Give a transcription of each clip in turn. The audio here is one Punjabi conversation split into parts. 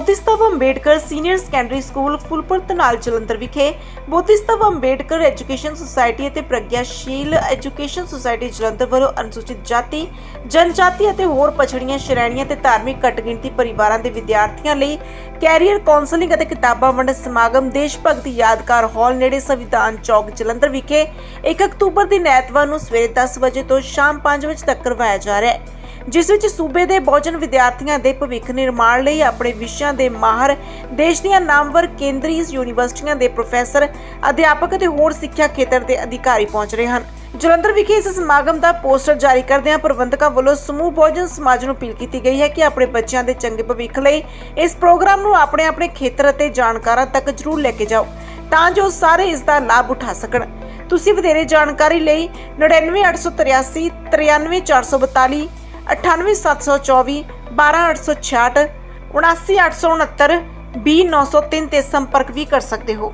Bodhisattva Ambedkar senior secondary school Phullpur Tanal Jalandhar ਵਿਖੇ ਬੋਧਿਸਤਵ ਅੰਬੇਡਕਰ ਐਜੂਕੇਸ਼ਨ ਸੁਸਾਇਟੀ ਅਤੇ ਪ੍ਰਗਿਆਸ਼ੀਲ ਐਜੂਕੇਸ਼ਨ ਸੁਸਾਇਟੀ ਜਲੰਧਰ ਵੱਲੋਂ ਅਨੁਸੂਚਿਤ ਜਾਤੀ, ਜਨਜਾਤੀ ਅਤੇ ਹੋਰ ਪਛੜੀਆਂ ਸ਼੍ਰੇਣੀਆਂ ਤੇ ਧਾਰਮਿਕ ਘੱਟਗਿਣਤੀ ਪਰਿਵਾਰਾਂ ਦੇ ਵਿਦਿਆਰਥੀਆਂ ਲਈ ਕੈਰੀਅਰ ਕਾਉਂਸਲਿੰਗ ਅਤੇ ਕਿਤਾਬਾਂ ਵੰਡ ਸਮਾਗਮ ਦੇਸ਼ ਭਗਤੀ ਯਾਦਗਾਰ ਹਾਲ ਨੇੜੇ ਸੰਵਿਧਾਨ ਚੌਕ ਜਲੰਧਰ ਵਿਖੇ 1 ਅਕਤੂਬਰ ਦਿਨ ਐਤਵਾਰ ਨੂੰ ਸਵੇਰੇ 10 ਵਜੇ ਤੋਂ ਸ਼ਾਮ 5 ਵਜੇ ਤੱਕ ਕਰਵਾਇਆ ਜਾ ਰਿਹਾ ਹੈ। ਜਿਸ ਵਿੱਚ ਸੂਬੇ ਦੇ ਬਹੁਜਨ ਵਿਦਿਆਰਥੀਆਂ ਦੇ ਭਵਿੱਖ ਨਿਰਮਾਣ ਲਈ ਆਪਣੇ ਵਿਸ਼ਿਆਂ ਦੇ ਮਾਹਰ, ਦੇਸ਼ ਦੀਆਂ ਨਾਮਵਰ ਕੇਂਦਰੀ ਯੂਨੀਵਰਸਿਟੀਆਂ ਦੇ ਪ੍ਰੋਫੈਸਰ, ਅਧਿਆਪਕ ਅਤੇ ਹੋਰ ਸਿੱਖਿਆ ਖੇਤਰ ਦੇ ਅਧਿਕਾਰੀ ਪਹੁੰਚ ਰਹੇ ਹਨ। ਜਲੰਧਰ ਵਿਖੇ ਇਸ ਸਮਾਗਮ ਦਾ ਪੋਸਟਰ ਜਾਰੀ ਕਰਦਿਆਂ ਪ੍ਰਬੰਧਕਾਂ ਵੱਲੋਂ ਸਮੂਹ ਬਹੁਜਨ ਸਮਾਜ ਨੂੰ ਅਪੀਲ ਕੀਤੀ ਗਈ ਹੈ ਕਿ ਆਪਣੇ ਬੱਚਿਆਂ ਦੇ ਚੰਗੇ ਭਵਿੱਖ ਲਈ ਇਸ ਪ੍ਰੋਗਰਾਮ ਨੂੰ ਆਪਣੇ ਆਪਣੇ ਖੇਤਰ ਅਤੇ ਜਾਣਕਾਰਾਂ ਤੱਕ ਜ਼ਰੂਰ ਲੈ ਕੇ ਜਾਓ, ਤਾਂ ਜੋ ਸਾਰੇ ਇਸ ਦਾ ਲਾਭ ਉਠਾ ਸਕਣ। ਤੁਸੀਂ ਵਧੇਰੇ ਜਾਣਕਾਰੀ ਲਈ 99883 93442 98724 12866 79869 20903 ਤੇ ਸੰਪਰਕ ਵੀ ਕਰ ਸਕਦੇ ਹੋ।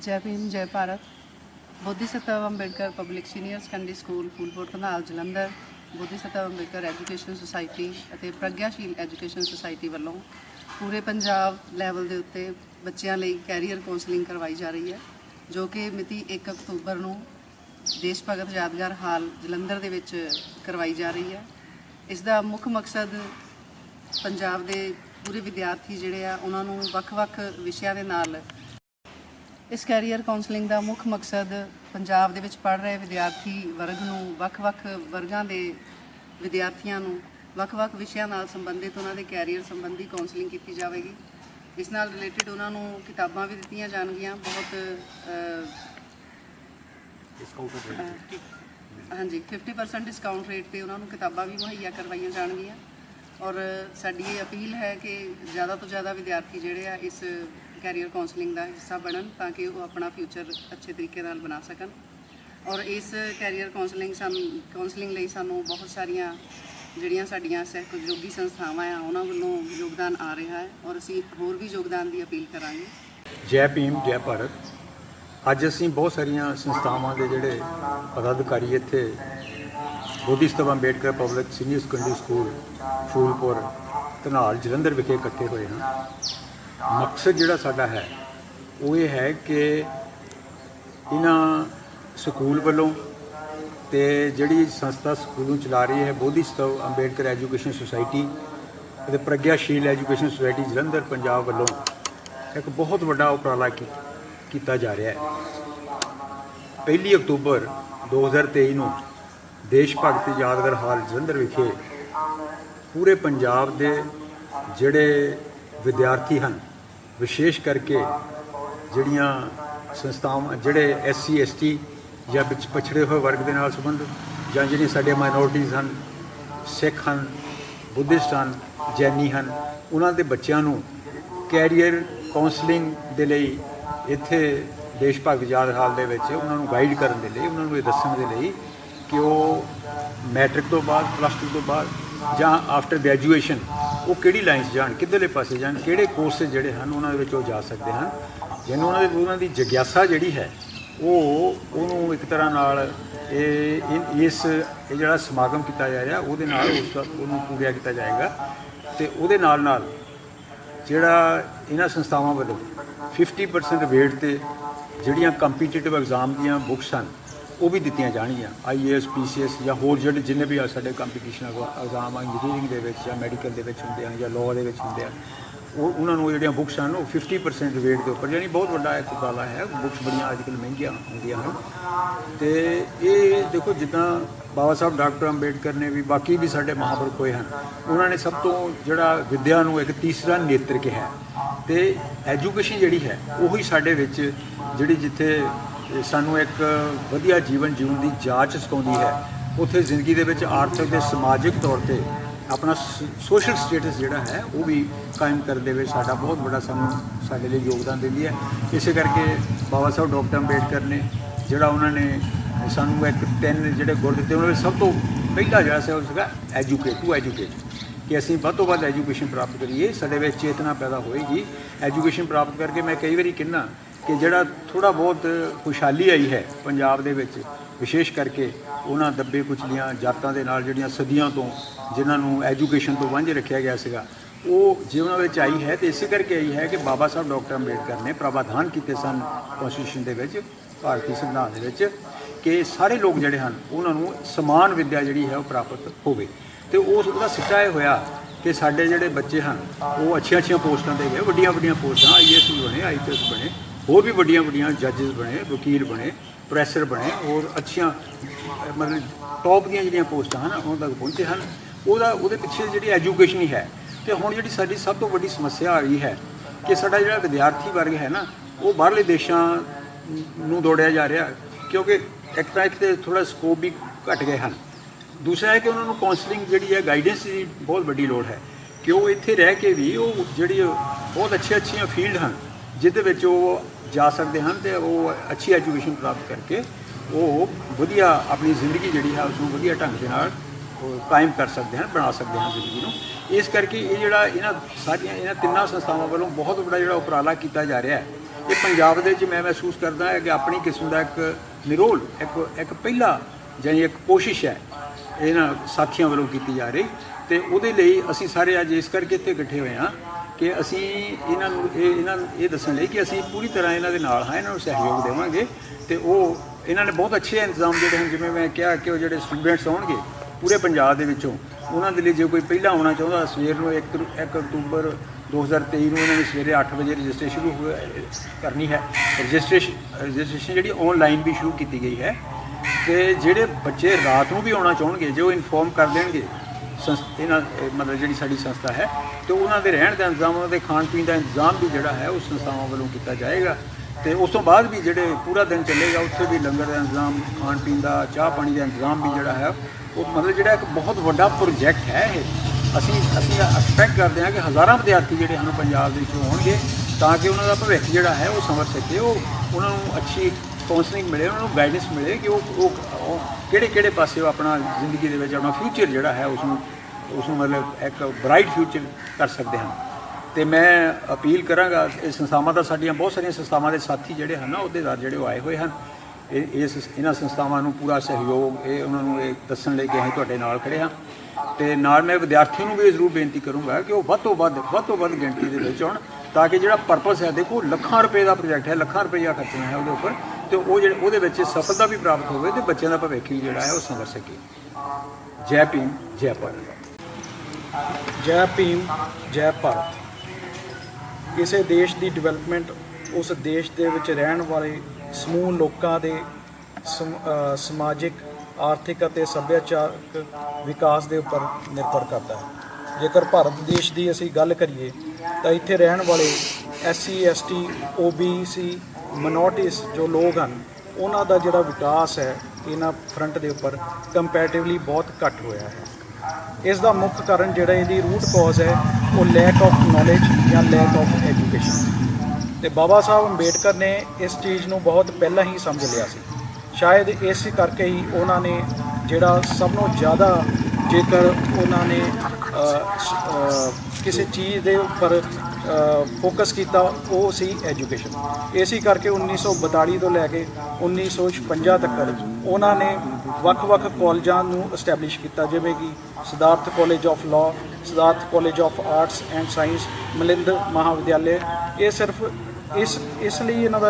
ਜੈ ਭੀਮ, ਜੈ Bharat. Bodhisattva Ambedkar public senior secondary school Phulpur, Dhanal, Jalandhar. Bodhisattva Ambedkar education society ਅਤੇ ਪ੍ਰਗਿਆਸ਼ੀਲ ਐਜੂਕੇਸ਼ਨ ਸੁਸਾਇਟੀ ਵੱਲੋਂ ਪੂਰੇ ਪੰਜਾਬ ਲੈਵਲ ਦੇ ਉੱਤੇ ਬੱਚਿਆਂ ਲਈ ਕੈਰੀਅਰ ਕਾਉਂਸਲਿੰਗ ਕਰਵਾਈ ਜਾ ਰਹੀ ਹੈ, ਜੋ ਕਿ ਮਿਤੀ 1 ਅਕਤੂਬਰ ਨੂੰ ਦੇਸ਼ ਭਗਤ ਯਾਦਗਾਰ ਹਾਲ ਜਲੰਧਰ ਦੇ ਵਿੱਚ ਕਰਵਾਈ ਜਾ ਰਹੀ ਹੈ। ਇਸ ਦਾ ਮੁੱਖ ਮਕਸਦ ਪੰਜਾਬ ਦੇ ਪੂਰੇ ਵਿਦਿਆਰਥੀ ਜਿਹੜੇ ਆ ਉਹਨਾਂ ਨੂੰ ਵੱਖ-ਵੱਖ ਵਿਸ਼ਿਆਂ ਦੇ ਨਾਲ ਇਸ ਕੈਰੀਅਰ ਕਾਉਂਸਲਿੰਗ ਦਾ ਮੁੱਖ ਮਕਸਦ ਪੰਜਾਬ ਦੇ ਵਿੱਚ ਪੜ੍ਹ ਰਹੇ ਵਿਦਿਆਰਥੀ ਵਰਗ ਨੂੰ ਵੱਖ-ਵੱਖ ਵਰਗਾਂ ਦੇ ਵਿਦਿਆਰਥੀਆਂ ਨੂੰ ਵੱਖ-ਵੱਖ ਵਿਸ਼ਿਆਂ ਨਾਲ ਸੰਬੰਧਿਤ ਉਹਨਾਂ ਦੇ ਕੈਰੀਅਰ ਸੰਬੰਧੀ ਕਾਉਂਸਲਿੰਗ ਕੀਤੀ ਜਾਵੇਗੀ। ਇਸ ਨਾਲ ਰਿਲੇਟਡ ਉਹਨਾਂ ਨੂੰ ਕਿਤਾਬਾਂ ਵੀ ਦਿੱਤੀਆਂ ਜਾਣਗੀਆਂ ਬਹੁਤ ਅ, ਅ, ਹਾਂਜੀ 50% ਡਿਸਕਾਊਂਟ ਰੇਟ ਤੇ ਉਹਨਾਂ ਨੂੰ ਕਿਤਾਬਾਂ ਵੀ ਮੁਹੱਈਆ ਕਰਵਾਈਆਂ ਜਾਣਗੀਆਂ। ਔਰ ਸਾਡੀ ਇਹ ਅਪੀਲ ਹੈ ਕਿ ਜ਼ਿਆਦਾ ਤੋਂ ਜ਼ਿਆਦਾ ਵਿਦਿਆਰਥੀ ਜਿਹੜੇ ਆ ਇਸ ਕੈਰੀਅਰ ਕਾਉਂਸਲਿੰਗ ਦਾ ਹਿੱਸਾ ਬਣਨ ਤਾਂ ਕਿ ਉਹ ਆਪਣਾ ਫਿਊਚਰ ਅੱਛੇ ਤਰੀਕੇ ਨਾਲ ਬਣਾ ਸਕਣ। ਔਰ ਇਸ ਕੈਰੀਅਰ ਕਾਉਂਸਲਿੰਗ ਸਾਨੂੰ ਕਾਉਂਸਲਿੰਗ ਲਈ ਸਾਨੂੰ ਬਹੁਤ ਸਾਰੀਆਂ ਜਿਹੜੀਆਂ ਸਾਡੀਆਂ ਸਹਿਯੋਗੀ ਸੰਸਥਾਵਾਂ ਆ, ਉਹਨਾਂ ਵੱਲੋਂ ਯੋਗਦਾਨ ਆ ਰਿਹਾ ਹੈ। ਔਰ ਅਸੀਂ ਹੋਰ ਵੀ ਯੋਗਦਾਨ ਦੀ ਅਪੀਲ ਕਰਾਂਗੇ। ਜੈ ਭੀਮ, ਜੈ ਭਾਰਤ। ਅੱਜ ਅਸੀਂ ਬਹੁਤ ਸਾਰੀਆਂ ਸੰਸਥਾਵਾਂ ਦੇ ਜਿਹੜੇ ਪਦਾਧਿਕਾਰੀ ਇੱਥੇ Bodhi Bodhisattva Ambedkar public senior secondary school, Phulpur, Dhanal, Jalandhar ਵਿਖੇ ਇਕੱਠੇ ਹੋਏ ਹਾਂ। ਮਕਸਦ ਜਿਹੜਾ ਸਾਡਾ ਹੈ, ਉਹ ਇਹ ਹੈ ਕਿ ਇਹਨਾਂ ਸਕੂਲ ਵੱਲੋਂ ਤੇ ਜਿਹੜੀ ਸੰਸਥਾ ਸਕੂਲ ਨੂੰ ਚਲਾ ਰਹੀ ਹੈ Bodhisattva Ambedkar education society ਅਤੇ ਪ੍ਰਗਿਆਸ਼ੀਲ ਐਜੂਕੇਸ਼ਨ ਸੁਸਾਇਟੀ ਜਲੰਧਰ, ਪੰਜਾਬ ਵੱਲੋਂ ਇੱਕ ਬਹੁਤ ਵੱਡਾ ਉਪਰਾਲਾ ਕੀਤਾ। ਕੀਤਾ ਜਾ ਰਿਹਾ ਹੈ। 1 ਅਕਤੂਬਰ 2023 ਨੂੰ ਦੇਸ਼ ਭਗਤੀ ਯਾਦਗਾਰ ਹਾਲ ਜਲੰਧਰ ਵਿਖੇ ਪੂਰੇ ਪੰਜਾਬ ਦੇ ਜਿਹੜੇ ਵਿਦਿਆਰਥੀ ਹਨ, ਵਿਸ਼ੇਸ਼ ਕਰਕੇ ਜਿਹੜੀਆਂ ਸੰਸਥਾਵਾਂ, ਜਿਹੜੇ ਐਸਸੀ ਐਸਟੀ ਜਾਂ ਵਿੱਚ ਪਛੜੇ ਹੋਏ ਵਰਗ ਦੇ ਨਾਲ ਸੰਬੰਧਿਤ ਜਾਂ ਜਿਹੜੀਆਂ ਸਾਡੇ ਮਾਈਨੋਰਟੀਜ਼ ਹਨ, ਸਿੱਖ ਹਨ, ਬੁੱਧਿਸਟ ਹਨ, ਜੈਨੀ ਹਨ, ਉਹਨਾਂ ਦੇ ਬੱਚਿਆਂ ਨੂੰ ਕੈਰੀਅਰ ਕਾਉਂਸਲਿੰਗ ਦੇ ਲਈ ਇੱਥੇ ਦੇਸ਼ ਭਗਤ ਯਾਦ ਹਾਲ ਦੇ ਵਿੱਚ ਉਹਨਾਂ ਨੂੰ ਗਾਈਡ ਕਰਨ ਦੇ ਲਈ, ਉਹਨਾਂ ਨੂੰ ਇਹ ਦੱਸਣ ਦੇ ਲਈ ਕਿ ਉਹ ਮੈਟ੍ਰਿਕ ਤੋਂ ਬਾਅਦ ਪਲੱਸ 2 ਤੋਂ ਬਾਅਦ ਜਾਂ ਆਫਟਰ ਗ੍ਰੈਜੂਏਸ਼ਨ ਉਹ ਕਿਹੜੀ ਲਾਈਨ 'ਚ ਜਾਣ, ਕਿੱਧਰਲੇ ਪਾਸੇ ਜਾਣ, ਕਿਹੜੇ ਕੋਰਸ ਜਿਹੜੇ ਹਨ ਉਹਨਾਂ ਦੇ ਵਿੱਚ ਉਹ ਜਾ ਸਕਦੇ ਹਨ। ਜਿਹਨੂੰ ਉਹਨਾਂ ਦੇ ਉਹਨਾਂ ਦੀ ਜਿਗਿਆਸਾ ਜਿਹੜੀ ਹੈ, ਉਹ ਉਹਨੂੰ ਇੱਕ ਤਰ੍ਹਾਂ ਨਾਲ ਇਹ ਇਸ, ਇਹ ਜਿਹੜਾ ਸਮਾਗਮ ਕੀਤਾ ਜਾ ਰਿਹਾ, ਉਹਦੇ ਨਾਲ ਉਸ ਉਹਨੂੰ ਪੂਰਿਆ ਕੀਤਾ ਜਾਏਗਾ। ਤੇ ਉਹਦੇ ਨਾਲ ਨਾਲ ਜਿਹੜਾ ਇਹਨਾਂ ਸੰਸਥਾਵਾਂ ਵੱਲੋਂ 50% ਵੇਟ ਤੇ ਜਿਹੜੀਆਂ ਕੰਪੀਟੀਟਿਵ ਐਗਜ਼ਾਮ ਦੀਆਂ ਬੁੱਕਸ ਹਨ, ਉਹ ਵੀ ਦਿੱਤੀਆਂ ਜਾਣਗੀਆਂ ਆਈਏਐਸ ਪੀਸੀਐਸ ਜਾਂ ਹੋਰ ਜਿਹੜੇ ਜਿੰਨੇ ਵੀ ਸਾਡੇ ਕੰਪੀਟੀਸ਼ਨ ਐਗਜ਼ਾਮ ਆ ਇੰਜੀਨੀਅਰਿੰਗ ਦੇ ਵਿੱਚ ਜਾਂ ਮੈਡੀਕਲ ਦੇ ਵਿੱਚ ਹੁੰਦੇ ਆ ਜਾਂ ਲਾਅ ਦੇ ਵਿੱਚ ਹੁੰਦੇ ਆ ਉਹ ਉਹਨਾਂ ਨੂੰ ਜਿਹੜੀਆਂ ਬੁੱਕਸ ਹਨ, ਉਹ 50% ਵੇਟ ਦੇ ਉੱਪਰ ਯਾਨੀ ਬਹੁਤ ਵੱਡਾ ਇੱਕ ਉਪਰਾਲਾ ਹੈ। ਬੁੱਕਸ ਬੜੀਆਂ ਅੱਜ ਕੱਲ੍ਹ ਮਹਿੰਗੀਆਂ ਹੁੰਦੀਆਂ ਹਨ। ਤੇ ਇਹ ਦੇਖੋ, ਜਿੱਦਾਂ ਬਾਬਾ ਸਾਹਿਬ, ਡਾਕਟਰ ਅੰਬੇਡਕਰ ਨੇ ਵੀ, ਬਾਕੀ ਵੀ ਸਾਡੇ ਮਹਾਂਪੁਰਖ ਹੋਏ ਹਨ। ਉਹਨਾਂ ਨੇ ਸਭ ਤੋਂ ਜਿਹੜਾ ਵਿਦਿਆ ਨੂੰ ਇੱਕ ਤੀਸਰਾ ਨੇਤਰ ਕਿਹਾ ਤੇ ਐਜੂਕੇਸ਼ਨ ਜਿਹੜੀ ਹੈ, ਉਹੀ ਸਾਡੇ ਵਿੱਚ ਜਿਹੜੀ ਜਿੱਥੇ ਸਾਨੂੰ ਇੱਕ ਵਧੀਆ ਜੀਵਨ ਜਿਉਣ ਦੀ ਜਾਂਚ ਸਿਖਾਉਂਦੀ ਹੈ, ਉੱਥੇ ਜ਼ਿੰਦਗੀ ਦੇ ਵਿੱਚ ਆਰਥਿਕ ਤੇ ਸਮਾਜਿਕ ਤੌਰ ਤੇ ਆਪਣਾ ਸੋਸ਼ਲ ਸਟੇਟਸ ਜਿਹੜਾ ਹੈ, ਉਹ ਵੀ ਕਾਇਮ ਕਰਨ ਦੇ ਵਿੱਚ ਸਾਡਾ ਬਹੁਤ ਵੱਡਾ ਸਾਨੂੰ ਸਾਡੇ ਲਈ ਯੋਗਦਾਨ ਦਿੰਦੀ ਹੈ। ਇਸੇ ਕਰਕੇ ਬਾਬਾ ਸਾਹਿਬ ਡਾਕਟਰ ਅੰਬੇਡਕਰ ਨੇ, ਜਿਹੜਾ ਉਹਨਾਂ ਨੇ ਸਾਨੂੰ ਇੱਕ ਤਿੰਨ ਜਿਹੜੇ ਗੁਰ ਦਿੱਤੇ, ਉਹਨਾਂ ਵਿੱਚ ਸਭ ਤੋਂ ਪਹਿਲਾ ਜਿਹੜਾ ਸੀ, ਉਹ ਸੀਗਾ ਐਜੂਕੇਟ ਟੂ ਐਜੂਕੇਟ ਕਿ ਅਸੀਂ ਵੱਧ ਤੋਂ ਵੱਧ ਐਜੂਕੇਸ਼ਨ ਪ੍ਰਾਪਤ ਕਰੀਏ। ਸਾਡੇ ਵਿੱਚ ਚੇਤਨਾ ਪੈਦਾ ਹੋਏਗੀ। ਐਜੂਕੇਸ਼ਨ ਪ੍ਰਾਪਤ ਕਰਕੇ ਮੈਂ ਕਈ ਵਾਰੀ ਕਹਿੰਦਾ ਕਿ ਜਿਹੜਾ ਥੋੜਾ ਬਹੁਤ ਖੁਸ਼ਹਾਲੀ ਆਈ ਹੈ ਪੰਜਾਬ ਦੇ ਵਿੱਚ ਵਿਸ਼ੇਸ਼ ਕਰਕੇ ਉਹਨਾਂ ਦੱਬੇ ਕੁਚਲੀਆਂ ਜਾਤਾਂ ਦੇ ਨਾਲ ਜਿਹੜੀਆਂ ਸਦੀਆਂ ਤੋਂ ਜਿਨ੍ਹਾਂ ਨੂੰ ਐਜੂਕੇਸ਼ਨ ਤੋਂ ਵਾਂਝੇ ਰੱਖਿਆ ਗਿਆ ਸੀਗਾ, ਉਹ ਜੀਵਨ ਵਿੱਚ ਆਈ ਹੈ ਤੇ ਇਸੇ ਕਰਕੇ ਆਈ ਹੈ ਕਿ ਬਾਬਾ ਸਾਹਿਬ ਡਾਕਟਰ ਅੰਬੇਡਕਰ ਨੇ ਪ੍ਰਾਵਧਾਨ ਕੀਤੇ ਸਨ ਕਨਸਟੀਟਿਊਸ਼ਨ ਦੇ ਵਿੱਚ, ਭਾਰਤੀ ਸੰਵਿਧਾਨ ਦੇ ਵਿੱਚ, ਕਿ ਸਾਰੇ ਲੋਕ ਜਿਹੜੇ ਹਨ, ਉਹਨਾਂ ਨੂੰ ਸਮਾਨ ਵਿੱਦਿਆ ਜਿਹੜੀ ਹੈ ਉਹ ਪ੍ਰਾਪਤ ਹੋਵੇ। ਤੇ ਉਸ ਉਹਦਾ ਸਿੱਟਾ ਇਹ ਹੋਇਆ ਕਿ ਸਾਡੇ ਜਿਹੜੇ ਬੱਚੇ ਹਨ, ਉਹ ਅੱਛੀਆਂ ਅੱਛੀਆਂ ਪੋਸਟਾਂ ਤੇ ਗਏ ਵੱਡੀਆਂ ਵੱਡੀਆਂ ਪੋਸਟਾਂ ਆਈਐਸ ਬਣੇ ਆਈਪੀਐਸ ਬਣੇ, ਹੋਰ ਵੀ ਵੱਡੀਆਂ ਵੱਡੀਆਂ ਜੱਜਸ ਬਣੇ, ਵਕੀਲ ਬਣੇ ਪ੍ਰੋਫੈਸਰ ਬਣੇ ਔਰ ਅੱਛੀਆਂ, ਮਤਲਬ ਟੌਪ ਦੀਆਂ ਜਿਹੜੀਆਂ ਪੋਸਟਾਂ ਹਨ, ਉਹਨਾਂ ਤੱਕ ਪਹੁੰਚੇ ਹਨ। ਉਹਦਾ, ਉਹਦੇ ਪਿੱਛੇ ਜਿਹੜੀ ਐਜੂਕੇਸ਼ਨ ਹੀ ਹੈ ਤੇ ਹੁਣ ਜਿਹੜੀ ਸਾਡੀ ਸਭ ਤੋਂ ਵੱਡੀ ਸਮੱਸਿਆ ਆ ਰਹੀ ਹੈ ਕਿ ਸਾਡਾ ਜਿਹੜਾ ਵਿਦਿਆਰਥੀ ਵਰਗ ਹੈ ਨਾ, ਉਹ ਬਾਹਰਲੇ ਦੇਸ਼ਾਂ ਨੂੰ ਦੌੜਿਆ ਜਾ ਰਿਹਾ, ਕਿਉਂਕਿ ਇੱਕ ਤਾਂ ਇੱਕ ਤੇ ਥੋੜਾ ਸਕੋਪ ਵੀ ਘਟ ਗਏ ਹਨ। ਦੂਸਰਾ ਹੈ ਕਿ ਉਹਨਾਂ ਨੂੰ ਕਾਉਂਸਲਿੰਗ ਜਿਹੜੀ ਹੈ ਗਾਈਡੈਂਸ ਦੀ ਬਹੁਤ ਵੱਡੀ ਲੋੜ ਹੈ, ਕਿ ਉਹ ਇੱਥੇ ਰਹਿ ਕੇ ਵੀ ਉਹ ਜਿਹੜੀ ਬਹੁਤ ਅੱਛੀਆਂ ਅੱਛੀਆਂ ਫੀਲਡ ਹਨ, ਜਿਹਦੇ ਵਿੱਚ ਉਹ ਜਾ ਸਕਦੇ ਹਨ ਤੇ ਉਹ ਅੱਛੀ ਐਜੂਕੇਸ਼ਨ ਪ੍ਰਾਪਤ ਕਰਕੇ ਉਹ ਵਧੀਆ ਆਪਣੀ ਜ਼ਿੰਦਗੀ ਜਿਹੜੀ ਹੈ ਉਸ ਨੂੰ ਵਧੀਆ ਢੰਗ ਦੇ ਨਾਲ ਉਹ ਕਾਇਮ ਕਰ ਸਕਦੇ ਹਨ, ਬਣਾ ਸਕਦੇ ਹਨ ਜ਼ਿੰਦਗੀ ਨੂੰ। ਇਸ ਕਰਕੇ ਇਹ ਜਿਹੜਾ ਇਹਨਾਂ ਸਾਰੀਆਂ ਇਹਨਾਂ ਤਿੰਨਾਂ ਸੰਸਥਾਵਾਂ ਵੱਲੋਂ ਬਹੁਤ ਵੱਡਾ ਜਿਹੜਾ ਉਪਰਾਲਾ ਕੀਤਾ ਜਾ ਰਿਹਾ ਹੈ। ਇਹ ਪੰਜਾਬ ਦੇ ਵਿੱਚ ਮੈਂ ਮਹਿਸੂਸ ਕਰਦਾ ਹਾਂ ਕਿ ਆਪਣੀ ਕਿਸਮ ਦਾ ਇੱਕ ਨਿਰੋਲ, ਇੱਕ ਇੱਕ ਪਹਿਲਾ ਜਾਂ ਇੱਕ ਕੋਸ਼ਿਸ਼ ਹੈ ਇਹਨਾਂ ਸਾਥੀਆਂ ਵੱਲੋਂ ਕੀਤੀ ਜਾ ਰਹੀ। ਤੇ ਉਹਦੇ ਲਈ ਅਸੀਂ ਸਾਰੇ ਅੱਜ ਇਸ ਕਰਕੇ ਇੱਥੇ ਇਕੱਠੇ ਹੋਏ ਹਾਂ ਕਿ ਅਸੀਂ ਇਹਨਾਂ ਨੂੰ ਇਹ ਇਹਨਾਂ ਇਹ ਦੱਸਣ ਲਈ ਕਿ ਅਸੀਂ ਪੂਰੀ ਤਰ੍ਹਾਂ ਇਹਨਾਂ ਦੇ ਨਾਲ ਹਾਂ, ਇਹਨਾਂ ਨੂੰ ਸਹਿਯੋਗ ਦੇਵਾਂਗੇ ਤੇ ਉਹ ਇਹਨਾਂ ਨੇ ਬਹੁਤ ਅੱਛੇ ਇੰਤਜ਼ਾਮ ਜਿਹੜੇ ਹਨ, ਜਿਵੇਂ ਮੈਂ ਕਿਹਾ ਕਿ ਉਹ ਜਿਹੜੇ ਸਟੂਡੈਂਟਸ ਆਉਣਗੇ ਪੂਰੇ ਪੰਜਾਬ ਦੇ ਵਿੱਚੋਂ, ਉਹਨਾਂ ਦੇ ਲਈ ਜੇ ਕੋਈ ਪਹਿਲਾਂ ਆਉਣਾ ਚਾਹੁੰਦਾ ਸਵੇਰ ਨੂੰ 1 1 ਅਕਤੂਬਰ 2023 ਨੂੰ ਇਹਨਾਂ ਨੇ ਸਵੇਰੇ 8 ਵਜੇ ਰਜਿਸਟ੍ਰੇਸ਼ਨ ਸ਼ੁਰੂ ਹੋ- ਕਰਨੀ ਹੈ। ਰਜਿਸਟ੍ਰੇਸ਼ਨ ਰਜਿਸਟ੍ਰੇਸ਼ਨ ਜਿਹੜੀ ਆਨਲਾਈਨ ਵੀ ਸ਼ੁਰੂ ਕੀਤੀ ਗਈ ਹੈ ਤੇ ਜਿਹੜੇ ਬੱਚੇ ਰਾਤ ਨੂੰ ਵੀ ਆਉਣਾ ਚਾਹਣਗੇ, ਜੇ ਉਹ ਇਨਫੋਰਮ ਕਰ ਦੇਣਗੇ ਇਹਨਾਂ ਮਤਲਬ ਜਿਹੜੀ ਸਾਡੀ ਸੰਸਥਾ ਹੈ, ਤੇ ਉਹਨਾਂ ਦੇ ਰਹਿਣ ਦਾ ਇੰਤਜ਼ਾਮ, ਉਹਨਾਂ ਦੇ ਖਾਣ ਪੀਣ ਦਾ ਇੰਤਜ਼ਾਮ ਵੀ ਜਿਹੜਾ ਹੈ ਉਹ ਸੰਸਥਾਵਾਂ ਵੱਲੋਂ ਕੀਤਾ ਜਾਏਗਾ। ਤੇ ਉਸ ਤੋਂ ਬਾਅਦ ਵੀ ਜਿਹੜੇ ਪੂਰਾ ਦਿਨ ਚੱਲੇਗਾ, ਉੱਥੇ ਵੀ ਲੰਗਰ ਦਾ ਇੰਤਜ਼ਾਮ, ਖਾਣ ਪੀਣ ਦਾ, ਚਾਹ ਪਾਣੀ ਦਾ ਇੰਤਜ਼ਾਮ ਵੀ ਜਿਹੜਾ ਹੈ, ਉਹ ਮਤਲਬ ਜਿਹੜਾ ਇੱਕ ਬਹੁਤ ਵੱਡਾ ਪ੍ਰੋਜੈਕਟ ਹੈ ਇਹ। ਅਸੀਂ ਅਸੀਂ ਐਕਸਪੈਕਟ ਕਰਦੇ ਹਾਂ ਕਿ ਹਜ਼ਾਰਾਂ ਵਿਦਿਆਰਥੀ ਜਿਹੜੇ ਹਨ ਪੰਜਾਬ ਦੇ ਵਿੱਚ ਆਉਣਗੇ, ਤਾਂ ਕਿ ਉਹਨਾਂ ਦਾ ਭਵਿੱਖ ਜਿਹੜਾ ਹੈ ਉਹ ਸਮਝ ਸਕੇ, ਉਹ ਉਹਨਾਂ ਨੂੰ ਅੱਛੀ ਕਾਉਂਸਲਿੰਗ ਮਿਲੇ, ਉਹਨਾਂ ਨੂੰ ਗਾਈਡੈਂਸ ਮਿਲੇ ਕਿ ਉਹ ਉਹ ਕਿਹੜੇ ਕਿਹੜੇ ਪਾਸੇ ਉਹ ਆਪਣਾ ਜ਼ਿੰਦਗੀ ਦੇ ਵਿੱਚ ਆਪਣਾ ਫਿਊਚਰ ਜਿਹੜਾ ਹੈ ਉਸ ਨੂੰ ਉਸ ਨੂੰ ਮਤਲਬ ਇੱਕ ਬ੍ਰਾਈਟ ਫਿਊਚਰ ਕਰ ਸਕਦੇ ਹਨ। ਤੇ ਮੈਂ ਅਪੀਲ ਕਰਾਂਗਾ, ਇਹ ਸੰਸਥਾਵਾਂ ਦਾ, ਸਾਡੀਆਂ ਬਹੁਤ ਸਾਰੀਆਂ ਸੰਸਥਾਵਾਂ ਦੇ ਸਾਥੀ ਜਿਹੜੇ ਹਨ ਨਾ, ਅਹੁਦੇਦਾਰ ਜਿਹੜੇ ਉਹ ਆਏ ਹੋਏ ਹਨ, ਇਹ ਇਸ ਇਹਨਾਂ ਸੰਸਥਾਵਾਂ ਨੂੰ ਪੂਰਾ ਸਹਿਯੋਗ, ਇਹ ਉਹਨਾਂ ਨੂੰ ਇਹ ਦੱਸਣ ਲਈ ਕਿ ਅਸੀਂ ਤੁਹਾਡੇ ਨਾਲ ਖੜੇ ਹਾਂ। ਤੇ ਨਾਲ ਮੈਂ ਵਿਦਿਆਰਥੀਆਂ ਨੂੰ ਵੀ ਇਹ ਜ਼ਰੂਰ ਬੇਨਤੀ ਕਰੂੰਗਾ ਕਿ ਉਹ ਵੱਧ ਤੋਂ ਵੱਧ ਵੱਧ ਤੋਂ ਵੱਧ ਗਿਣਤੀ ਦੇ ਵਿੱਚ ਆਉਣ। ਤਾਂ ਕਿ ਜਿਹੜਾ ਪਰਪਸ ਹੈ, ਦੇਖੋ, ਲੱਖਾਂ ਰੁਪਏ ਦਾ ਪ੍ਰੋਜੈਕਟ ਹੈ, ਲੱਖਾਂ ਰੁਪਈਆ ਖਰਚਣਾ ਹੈ ਉਹਦੇ ਉੱਪਰ, ਤੇ ਉਹ ਜਿਹੜੇ, ਉਹਦੇ ਵਿੱਚ ਸਫਲਤਾ ਵੀ ਪ੍ਰਾਪਤ ਹੋਵੇ ਤੇ ਬੱਚਿਆਂ ਦਾ ਭਵਿੱਖ ਵੀ ਜਿਹੜਾ ਹੈ ਉਹ ਸੰਵਰ ਸਕੇ। ਜੈ ਭੀਮ, ਜੈ ਭਾਰਤ। ਜੈ ਭੀਮ, ਜੈ ਭਾਰਤ। ਕਿਸੇ ਦੇਸ਼ ਦੀ ਡਿਵੈਲਪਮੈਂਟ ਉਸ ਦੇਸ਼ ਦੇ ਵਿੱਚ ਰਹਿਣ ਵਾਲੇ ਸਮੂਹ ਲੋਕਾਂ ਦੇ ਸਮਾਜਿਕ, ਆਰਥਿਕ ਅਤੇ ਸੱਭਿਆਚਾਰਕ ਵਿਕਾਸ ਦੇ ਉੱਪਰ ਨਿਰਭਰ ਕਰਦਾ ਹੈ। ਜੇਕਰ ਭਾਰਤ ਦੇਸ਼ ਦੀ ਅਸੀਂ ਗੱਲ ਕਰੀਏ ਤਾਂ ਇੱਥੇ ਰਹਿਣ ਵਾਲੇ ਐਸਸੀ ਐਸਟੀ ਓਬੀਸੀ ਮਿਨੋਰਟੀਜ਼ ਜੋ ਲੋਕ ਹਨ, ਉਹਨਾਂ ਦਾ ਜਿਹੜਾ ਵਿਕਾਸ ਹੈ, ਇਹਨਾਂ ਫਰੰਟ ਦੇ ਉੱਪਰ ਕੰਪੈਰੀਟਿਵਲੀ ਬਹੁਤ ਘੱਟ ਹੋਇਆ ਹੈ। ਇਸ ਦਾ ਮੁੱਖ ਕਾਰਨ ਜਿਹੜਾ ਇਹਦੀ ਰੂਟ ਕਾਜ਼ ਹੈ, ਉਹ ਲੈਕ ਆਫ ਨੌਲੇਜ ਜਾਂ ਲੈਕ ਆਫ ਐਜੂਕੇਸ਼ਨ ਤੇ ਬਾਬਾ ਸਾਹਿਬ ਅੰਬੇਡਕਰ ਨੇ ਇਸ ਚੀਜ਼ ਨੂੰ ਬਹੁਤ ਪਹਿਲਾਂ ਹੀ ਸਮਝ ਲਿਆ ਸੀ। ਸ਼ਾਇਦ ਇਸ ਕਰਕੇ ਹੀ ਉਹਨਾਂ ਨੇ ਜਿਹੜਾ ਸਭ ਤੋਂ ਜ਼ਿਆਦਾ ਜੇਕਰ ਉਹਨਾਂ ਨੇ ਕਿਸੇ ਚੀਜ਼ ਦੇ ਉੱਪਰ ਫੋਕਸ ਕੀਤਾ, ਉਹ ਸੀ ਐਜੂਕੇਸ਼ਨ ਇਸੇ ਕਰਕੇ 1942 ਤੋਂ ਲੈ ਕੇ 1956 ਤੱਕ ਉਹਨਾਂ ਨੇ ਵੱਖ-ਵੱਖ ਕਾਲਜਾਂ ਨੂੰ ਐਸਟੈਬਲਿਸ਼ ਕੀਤਾ, ਜਿਵੇਂ ਕਿ Siddharth college of law Siddharth college of arts and science Milind Mahavidyalaya. ਇਹ ਸਿਰਫ ਇਸ ਇਸ ਲਈ ਇਹਨਾਂ ਦਾ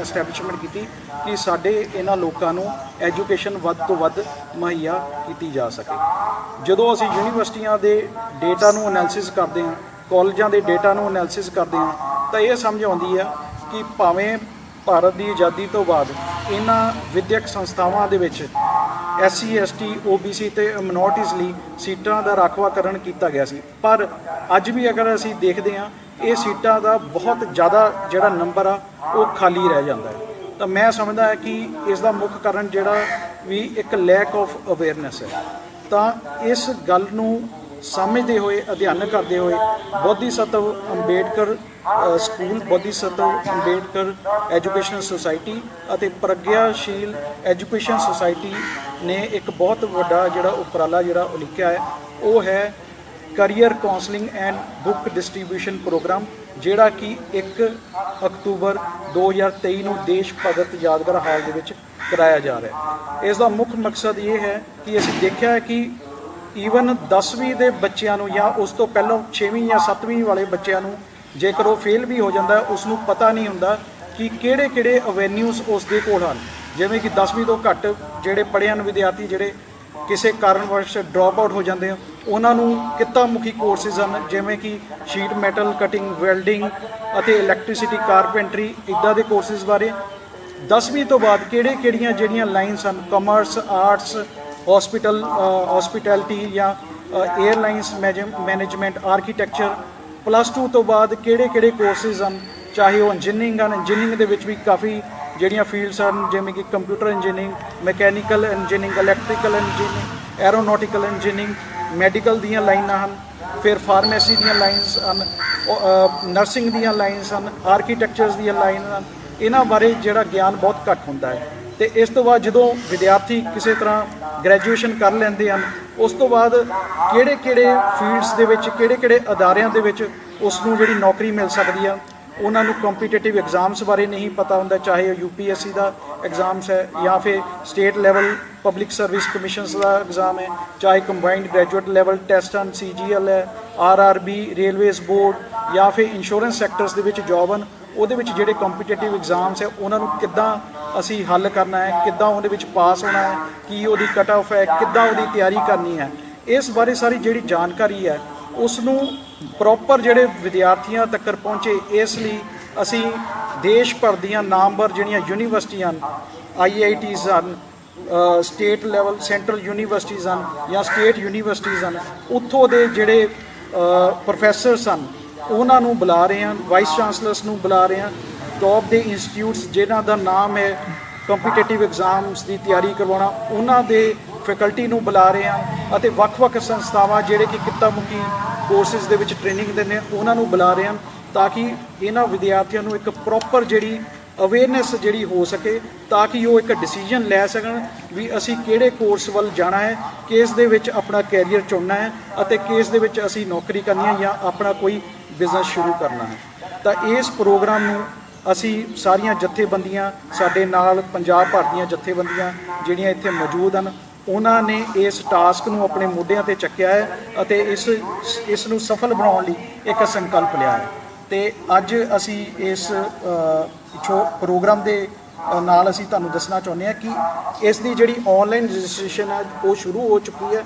ਐਸਟੈਬਲਿਸ਼ਮੈਂਟ ਕੀਤੀ ਕਿ ਸਾਡੇ ਇਹਨਾਂ ਲੋਕਾਂ ਨੂੰ ਐਜੂਕੇਸ਼ਨ ਵੱਧ ਤੋਂ ਵੱਧ ਮੁਹੱਈਆ ਕੀਤੀ ਜਾ ਸਕੇ। ਜਦੋਂ ਅਸੀਂ ਯੂਨੀਵਰਸਿਟੀਆਂ ਦੇ ਡੇਟਾ ਨੂੰ ਐਨਾਲਿਸਿਸ ਕਰਦੇ ਹਾਂ ਕਾਲਜਾਂ ਦੇ ਡੇਟਾ ਨੂੰ ਐਨਾਲਿਸਿਸ ਕਰਦੇ ਹਾਂ, ਤਾਂ ਇਹ ਸਮਝ ਆਉਂਦੀ ਆ ਕਿ ਭਾਵੇਂ ਭਾਰਤ ਦੀ ਆਜ਼ਾਦੀ ਤੋਂ ਬਾਅਦ ਇਹਨਾਂ ਵਿਦਿਅਕ ਸੰਸਥਾਵਾਂ ਦੇ ਵਿੱਚ ਐਸਸੀ ਐਸਟੀ ਓਬੀਸੀ ਤੇ ਮਿਨੋਰਟੀਜ਼ ਲਈ ਸੀਟਾਂ ਦਾ ਰਾਖਵਾਕਰਨ ਕੀਤਾ ਗਿਆ ਸੀ। ਪਰ ਅੱਜ ਵੀ ਅਗਰ ਅਸੀਂ ਦੇਖਦੇ ਹਾਂ, ਇਹ ਸੀਟਾਂ ਦਾ ਬਹੁਤ ਜ਼ਿਆਦਾ ਜਿਹੜਾ ਨੰਬਰ ਆ, ਉਹ ਖਾਲੀ ਰਹਿ ਜਾਂਦਾ ਹੈ। ਤਾਂ ਮੈਂ ਸਮਝਦਾ ਹੈ ਕਿ ਇਸ ਦਾ ਮੁੱਖ ਕਾਰਨ ਜਿਹੜਾ ਵੀ ਇੱਕ ਲੈਕ ਆਫ ਅਵੇਅਰਨੈਸ ਹੈ। ਤਾਂ ਇਸ ਗੱਲ ਨੂੰ ਸਮਝਦੇ ਹੋਏ ਅਧਿਐਨ ਕਰਦੇ ਹੋਏ ਬੋਧੀਸਤਵ ਅੰਬੇਡਕਰ ਅ, school Bodhisattva Ambedkar education society ਅਤੇ ਪ੍ਰਗਿਆਸ਼ੀਲ ਐਜੂਕੇਸ਼ਨ ਸੁਸਾਇਟੀ ਨੇ ਇੱਕ ਬਹੁਤ ਵੱਡਾ ਜਿਹੜਾ ਉਪਰਾਲਾ ਜਿਹੜਾ ਉਲੀਕਿਆ ਹੈ। ਉਹ ਹੈ career counselling and book distribution programme ਜਿਹੜਾ ਕਿ 1 ਅਕਤੂਬਰ 2023 ਨੂੰ ਦੇਸ਼ ਭਗਤ ਯਾਦਗਾਰ ਹਾਲ ਦੇ ਵਿੱਚ ਕਰਾਇਆ ਜਾ ਰਿਹਾ ਹੈ। ਇਸ ਦਾ ਮੁੱਖ ਮਕਸਦ ਇਹ ਹੈ ਕਿ ਅਸੀਂ ਦੇਖਿਆ ਹੈ ਕਿ ਈਵਨ 10ਵੀਂ ਦੇ ਬੱਚਿਆਂ ਨੂੰ ਜਾਂ ਉਸ ਤੋਂ ਪਹਿਲਾਂ 6ਵੀਂ ਜਾਂ 7ਵੀਂ ਵਾਲੇ ਬੱਚਿਆਂ ਨੂੰ ਜੇਕਰ ਉਹ ਫੇਲ ਵੀ ਹੋ ਜਾਂਦਾ ਹੈ, ਉਸ ਨੂੰ ਪਤਾ ਨਹੀਂ ਹੁੰਦਾ ਕਿ ਕਿਹੜੇ ਕਿਹੜੇ ਅਵੇਨਿਊਜ਼ ਉਸ ਦੇ ਕੋਲ ਹਨ। ਜਿਵੇਂ ਕਿ 10ਵੀਂ ਤੋਂ ਘੱਟ ਜਿਹੜੇ ਪੜ੍ਹੇ ਹਨ ਵਿਦਿਆਰਥੀ ਜਿਹੜੇ ਕਿਸੇ ਕਾਰਨਵਸ਼ ਡ੍ਰੌਪ ਆਊਟ ਹੋ ਜਾਂਦੇ ਆ ਉਹਨਾਂ ਨੂੰ ਕਿੱਤਾ ਮੁਖੀ ਕੋਰਸਿਸ ਹਨ ਜਿਵੇਂ ਕਿ ਸ਼ੀਟ ਮੈਟਲ ਕਟਿੰਗ ਵੈਲਡਿੰਗ ਅਤੇ ਇਲੈਕਟ੍ਰਿਸਿਟੀ ਕਾਰਪੈਂਟਰੀ ਇਦਾਂ ਦੇ ਕੋਰਸਿਸ ਬਾਰੇ। 10ਵੀਂ ਤੋਂ ਬਾਅਦ ਕਿਹੜੇ ਕਿਹੜੀਆਂ ਜਿਹੜੀਆਂ ਲਾਈਨਸ ਹਨ commerce arts hospital hospitality uh, ਜਾਂ 에ਅਰਲਾਈਨਸ ਮੈਨੇਜਮੈਂਟ ਆਰਕੀਟੈਕਚਰ ਪਲੱਸ 2 ਤੋਂ ਬਾਅਦ ਕਿਹੜੇ ਕਿਹੜੇ ਕੋਰਸਿਸ ਹਨ? ਚਾਹੇ ਉਹ ਇੰਜੀਨੀਅਰਿੰਗ ਹਨ ਇੰਜੀਨੀਅਰਿੰਗ ਦੇ ਵਿੱਚ ਵੀ ਕਾਫੀ ਜਿਹੜੀਆਂ ਫੀਲਡਸ ਹਨ, ਜਿਵੇਂ ਕਿ computer engineering mechanical engineering electrical engineering aeronautical engineering medical ਦੀਆਂ ਲਾਈਨਾਂ ਹਨ, ਫਿਰ ਫਾਰਮੇਸੀ ਦੀਆਂ ਲਾਈਨਸ ਹਨ ਨਰਸਿੰਗ ਦੀਆਂ ਲਾਈਨਸ ਹਨ ਆਰਕੀਟੈਕਚਰਸ ਦੀਆਂ ਲਾਈਨ ਹਨ, ਇਹਨਾਂ ਬਾਰੇ ਜਿਹੜਾ ਗਿਆਨ ਬਹੁਤ ਘੱਟ ਹੁੰਦਾ ਹੈ। ਤੇ ਇਸ ਤੋਂ ਬਾਅਦ ਜਦੋਂ ਵਿਦਿਆਰਥੀ ਕਿਸੇ ਤਰ੍ਹਾਂ ਗ੍ਰੈਜੂਏਸ਼ਨ ਕਰ ਲੈਂਦੇ ਹਨ, ਉਸ ਤੋਂ ਬਾਅਦ ਕਿਹੜੇ ਕਿਹੜੇ ਫੀਲਡਸ ਦੇ ਵਿੱਚ ਕਿਹੜੇ ਕਿਹੜੇ ਅਦਾਰਿਆਂ ਦੇ ਵਿੱਚ ਉਸ ਨੂੰ ਜਿਹੜੀ ਨੌਕਰੀ ਮਿਲ ਸਕਦੀ ਆ, ਉਹਨਾਂ ਨੂੰ ਕੰਪੀਟੀਟਿਵ ਐਗਜ਼ਾਮਸ ਬਾਰੇ ਨਹੀਂ ਪਤਾ ਹੁੰਦਾ, ਚਾਹੇ ਉਹ ਯੂਪੀਐਸਸੀ ਦਾ ਐਗਜ਼ਾਮਸ ਹੈ ਜਾਂ ਫਿਰ state level public service commissions ਦਾ ਐਗਜ਼ਾਮ ਹੈ, ਚਾਹੇ ਕੰਬਾਈਨਡ ਗ੍ਰੈਜੂਏਟ ਲੈਵਲ ਟੈਸਟ ਹਨ ਸੀਜੀਐਲ ਹੈ ਆਰਆਰਬੀ ਰੇਲਵੇਜ਼ ਬੋਰਡ ਜਾਂ ਫਿਰ ਇੰਸ਼ੋਰੈਂਸ ਸੈਕਟਰਸ ਦੇ ਵਿੱਚ ਜੌਬ ਹਨ ਉਹਦੇ ਵਿੱਚ ਜਿਹੜੇ ਕੰਪੀਟੀਟਿਵ ਐਗਜ਼ਾਮਸ ਹੈ, ਉਹਨਾਂ ਨੂੰ ਕਿੱਦਾਂ ਅਸੀਂ ਹੱਲ ਕਰਨਾ ਹੈ, ਕਿੱਦਾਂ ਉਹਦੇ ਵਿੱਚ ਪਾਸ ਹੋਣਾ ਹੈ, ਕੀ ਉਹਦੀ ਕਟ ਆਫ ਹੈ, ਕਿੱਦਾਂ ਉਹਦੀ ਤਿਆਰੀ ਕਰਨੀ ਹੈ, ਇਸ ਬਾਰੇ ਸਾਰੀ ਜਿਹੜੀ ਜਾਣਕਾਰੀ ਹੈ ਉਸ ਨੂੰ ਪ੍ਰੋਪਰ ਜਿਹੜੇ ਵਿਦਿਆਰਥੀਆਂ ਤੱਕ ਪਹੁੰਚੇ, ਇਸ ਲਈ ਅਸੀਂ ਦੇਸ਼ ਭਰ ਦੀਆਂ ਨਾਮਵਰ ਜਿਹੜੀਆਂ ਯੂਨੀਵਰਸਿਟੀਆਂ ਹਨ ਆਈਆਈਟੀਜ਼ ਹਨ ਸਟੇਟ ਲੈਵਲ ਸੈਂਟਰਲ ਯੂਨੀਵਰਸਿਟੀਆਂ ਹਨ ਜਾਂ ਸਟੇਟ ਯੂਨੀਵਰਸਿਟੀਆਂ ਹਨ, ਉੱਥੋਂ ਦੇ ਜਿਹੜੇ ਪ੍ਰੋਫੈਸਰਸ ਹਨ ਉਹਨਾਂ ਨੂੰ ਬੁਲਾ ਰਹੇ ਹਾਂ ਵਾਈਸ ਚਾਂਸਲਰਸ ਨੂੰ ਬੁਲਾ ਰਹੇ ਹਾਂ ਟੌਪ ਦੇ ਇੰਸਟੀਚਿਊਟਸ ਜਿਨ੍ਹਾਂ ਦਾ ਨਾਮ ਹੈ ਕੰਪੀਟੀਟਿਵ ਐਗਜ਼ਾਮਸ ਦੀ ਤਿਆਰੀ ਕਰਵਾਉਣਾ, ਉਹਨਾਂ ਦੇ ਫੈਕਲਟੀ ਨੂੰ ਬੁਲਾ ਰਹੇ ਹਾਂ ਅਤੇ ਵੱਖ-ਵੱਖ ਸੰਸਥਾਵਾਂ ਜਿਹੜੇ ਕਿ ਕਿੱਤਾ ਮੁਖੀ ਕੋਰਸਿਸ ਦੇ ਵਿੱਚ ਟ੍ਰੇਨਿੰਗ ਦਿੰਦੇ ਆ, ਉਹਨਾਂ ਨੂੰ ਬੁਲਾ ਰਹੇ ਹਾਂ ਤਾਂ ਕਿ ਇਹਨਾਂ ਵਿਦਿਆਰਥੀਆਂ ਨੂੰ ਇੱਕ ਪ੍ਰੋਪਰ ਜਿਹੜੀ ਅਵੇਅਰਨੈਸ ਜਿਹੜੀ ਹੋ ਸਕੇ ਤਾਂ ਕਿ ਉਹ ਇੱਕ ਡਿਸੀਜਨ ਲੈ ਸਕਣ ਵੀ ਅਸੀਂ ਕਿਹੜੇ ਕੋਰਸ ਵੱਲ ਜਾਣਾ ਹੈ, ਕਿਸ ਦੇ ਵਿੱਚ ਆਪਣਾ ਕੈਰੀਅਰ ਚੁਣਨਾ ਹੈ ਅਤੇ ਕਿਸ ਦੇ ਵਿੱਚ ਅਸੀਂ ਨੌਕਰੀ ਕਰਨੀ ਹੈ ਜਾਂ ਆਪਣਾ ਕੋਈ ਬਿਜ਼ਨਸ ਸ਼ੁਰੂ ਕਰਨਾ ਹੈ। ਤਾਂ ਇਸ ਪ੍ਰੋਗਰਾਮ ਨੂੰ ਅਸੀਂ ਸਾਰੀਆਂ ਜਥੇਬੰਦੀਆਂ, ਸਾਡੇ ਨਾਲ ਪੰਜਾਬ ਭਰ ਦੀਆਂ ਜਥੇਬੰਦੀਆਂ ਜਿਹੜੀਆਂ ਇੱਥੇ ਮੌਜੂਦ ਹਨ, ਉਹਨਾਂ ਨੇ ਇਸ ਟਾਸਕ ਨੂੰ ਆਪਣੇ ਮੋਢਿਆਂ ਤੇ ਚੱਕਿਆ ਹੈ ਅਤੇ ਇਸ ਇਸ ਨੂੰ ਸਫਲ ਬਣਾਉਣ ਲਈ ਇੱਕ ਸੰਕਲਪ ਲਿਆ ਹੈ। ਤੇ ਅੱਜ ਅਸੀਂ ਇਸ ਛੋ ਪ੍ਰੋਗਰਾਮ ਦੇ ਨਾਲ ਅਸੀਂ ਤੁਹਾਨੂੰ ਦੱਸਣਾ ਚਾਹੁੰਦੇ ਹਾਂ ਕਿ ਇਸ ਦੀ ਜਿਹੜੀ ਆਨਲਾਈਨ ਰਜਿਸਟ੍ਰੇਸ਼ਨ ਹੈ, ਉਹ ਸ਼ੁਰੂ ਹੋ ਚੁੱਕੀ ਹੈ।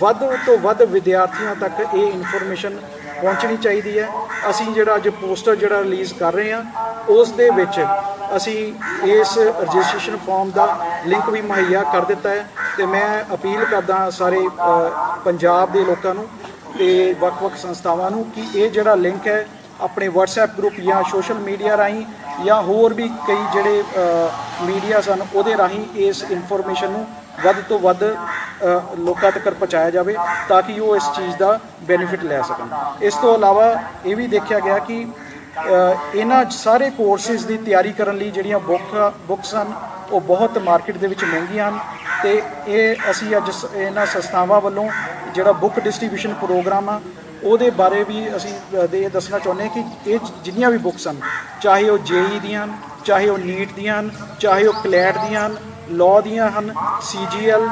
ਵੱਧ ਤੋਂ ਵੱਧ ਵਿਦਿਆਰਥੀਆਂ ਤੱਕ ਇਹ ਇਨਫੋਰਮੇਸ਼ਨ ਪਹੁੰਚਣੀ ਚਾਹੀਦੀ ਹੈ। ਅਸੀਂ ਜਿਹੜਾ ਅੱਜ ਪੋਸਟਰ ਜਿਹੜਾ ਰਿਲੀਜ਼ ਕਰ ਰਹੇ ਹਾਂ, ਉਸ ਦੇ ਵਿੱਚ ਅਸੀਂ ਇਸ ਰਜਿਸਟ੍ਰੇਸ਼ਨ ਫਾਰਮ ਦਾ ਲਿੰਕ ਵੀ ਮੁਹੱਈਆ ਕਰ ਦਿੱਤਾ ਹੈ ਤੇ ਮੈਂ ਅਪੀਲ ਕਰਦਾ ਸਾਰੇ ਪੰਜਾਬ ਦੇ ਲੋਕਾਂ ਨੂੰ ਤੇ ਵੱਖ-ਵੱਖ ਸੰਸਥਾਵਾਂ ਨੂੰ ਕਿ ਇਹ ਜਿਹੜਾ ਲਿੰਕ ਹੈ, ਆਪਣੇ WhatsApp ਗਰੁੱਪ ਜਾਂ ਸੋਸ਼ਲ ਮੀਡੀਆ ਰਾਹੀਂ ਜਾਂ ਹੋਰ ਵੀ ਕਈ ਜਿਹੜੇ ਮੀਡੀਆ ਸਨ ਉਹਦੇ ਰਾਹੀਂ ਇਸ ਇਨਫੋਰਮੇਸ਼ਨ ਨੂੰ ਵੱਧ ਤੋਂ ਵੱਧ ਲੋਕਾਂ ਤੱਕ ਪਹੁੰਚਾਇਆ ਜਾਵੇ ਤਾਂ ਕਿ ਉਹ ਇਸ ਚੀਜ਼ ਦਾ ਬੈਨੀਫਿਟ ਲੈ ਸਕਣ। ਇਸ ਤੋਂ ਇਲਾਵਾ ਇਹ ਵੀ ਦੇਖਿਆ ਗਿਆ ਕਿ ਇਹਨਾਂ ਸਾਰੇ ਕੋਰਸਿਸ ਦੀ ਤਿਆਰੀ ਕਰਨ ਲਈ ਜਿਹੜੀਆਂ ਬੁੱਕ ਬੁੱਕਸ ਹਨ, ਉਹ ਬਹੁਤ ਮਾਰਕੀਟ ਦੇ ਵਿੱਚ ਮਹਿੰਗੀਆਂ ਹਨ ਤੇ ਇਹ ਅਸੀਂ ਅੱਜ ਸ- ਇਹਨਾਂ ਸੰਸਥਾਵਾਂ ਵੱਲੋਂ ਜਿਹੜਾ ਬੁੱਕ ਡਿਸਟ੍ਰੀਬਿਊਸ਼ਨ ਪ੍ਰੋਗਰਾਮ ਆ, ਉਹਦੇ ਬਾਰੇ ਵੀ ਅਸੀਂ ਇਹ ਦੱਸਣਾ ਚਾਹੁੰਦੇ ਹਾਂ ਕਿ ਇਹ ਜਿੰਨੀਆਂ ਵੀ ਬੁੱਕਸ ਹਨ, ਚਾਹੇ ਉਹ ਜੇਈ ਦੀਆਂ ਹਨ, ਚਾਹੇ ਉਹ ਨੀਟ ਦੀਆਂ ਹਨ, ਚਾਹੇ ਉਹ ਕਲੈਟ ਦੀਆਂ ਹਨ ਲਾਅ ਦੀਆਂ ਹਨ ਸੀਜੀਐਲ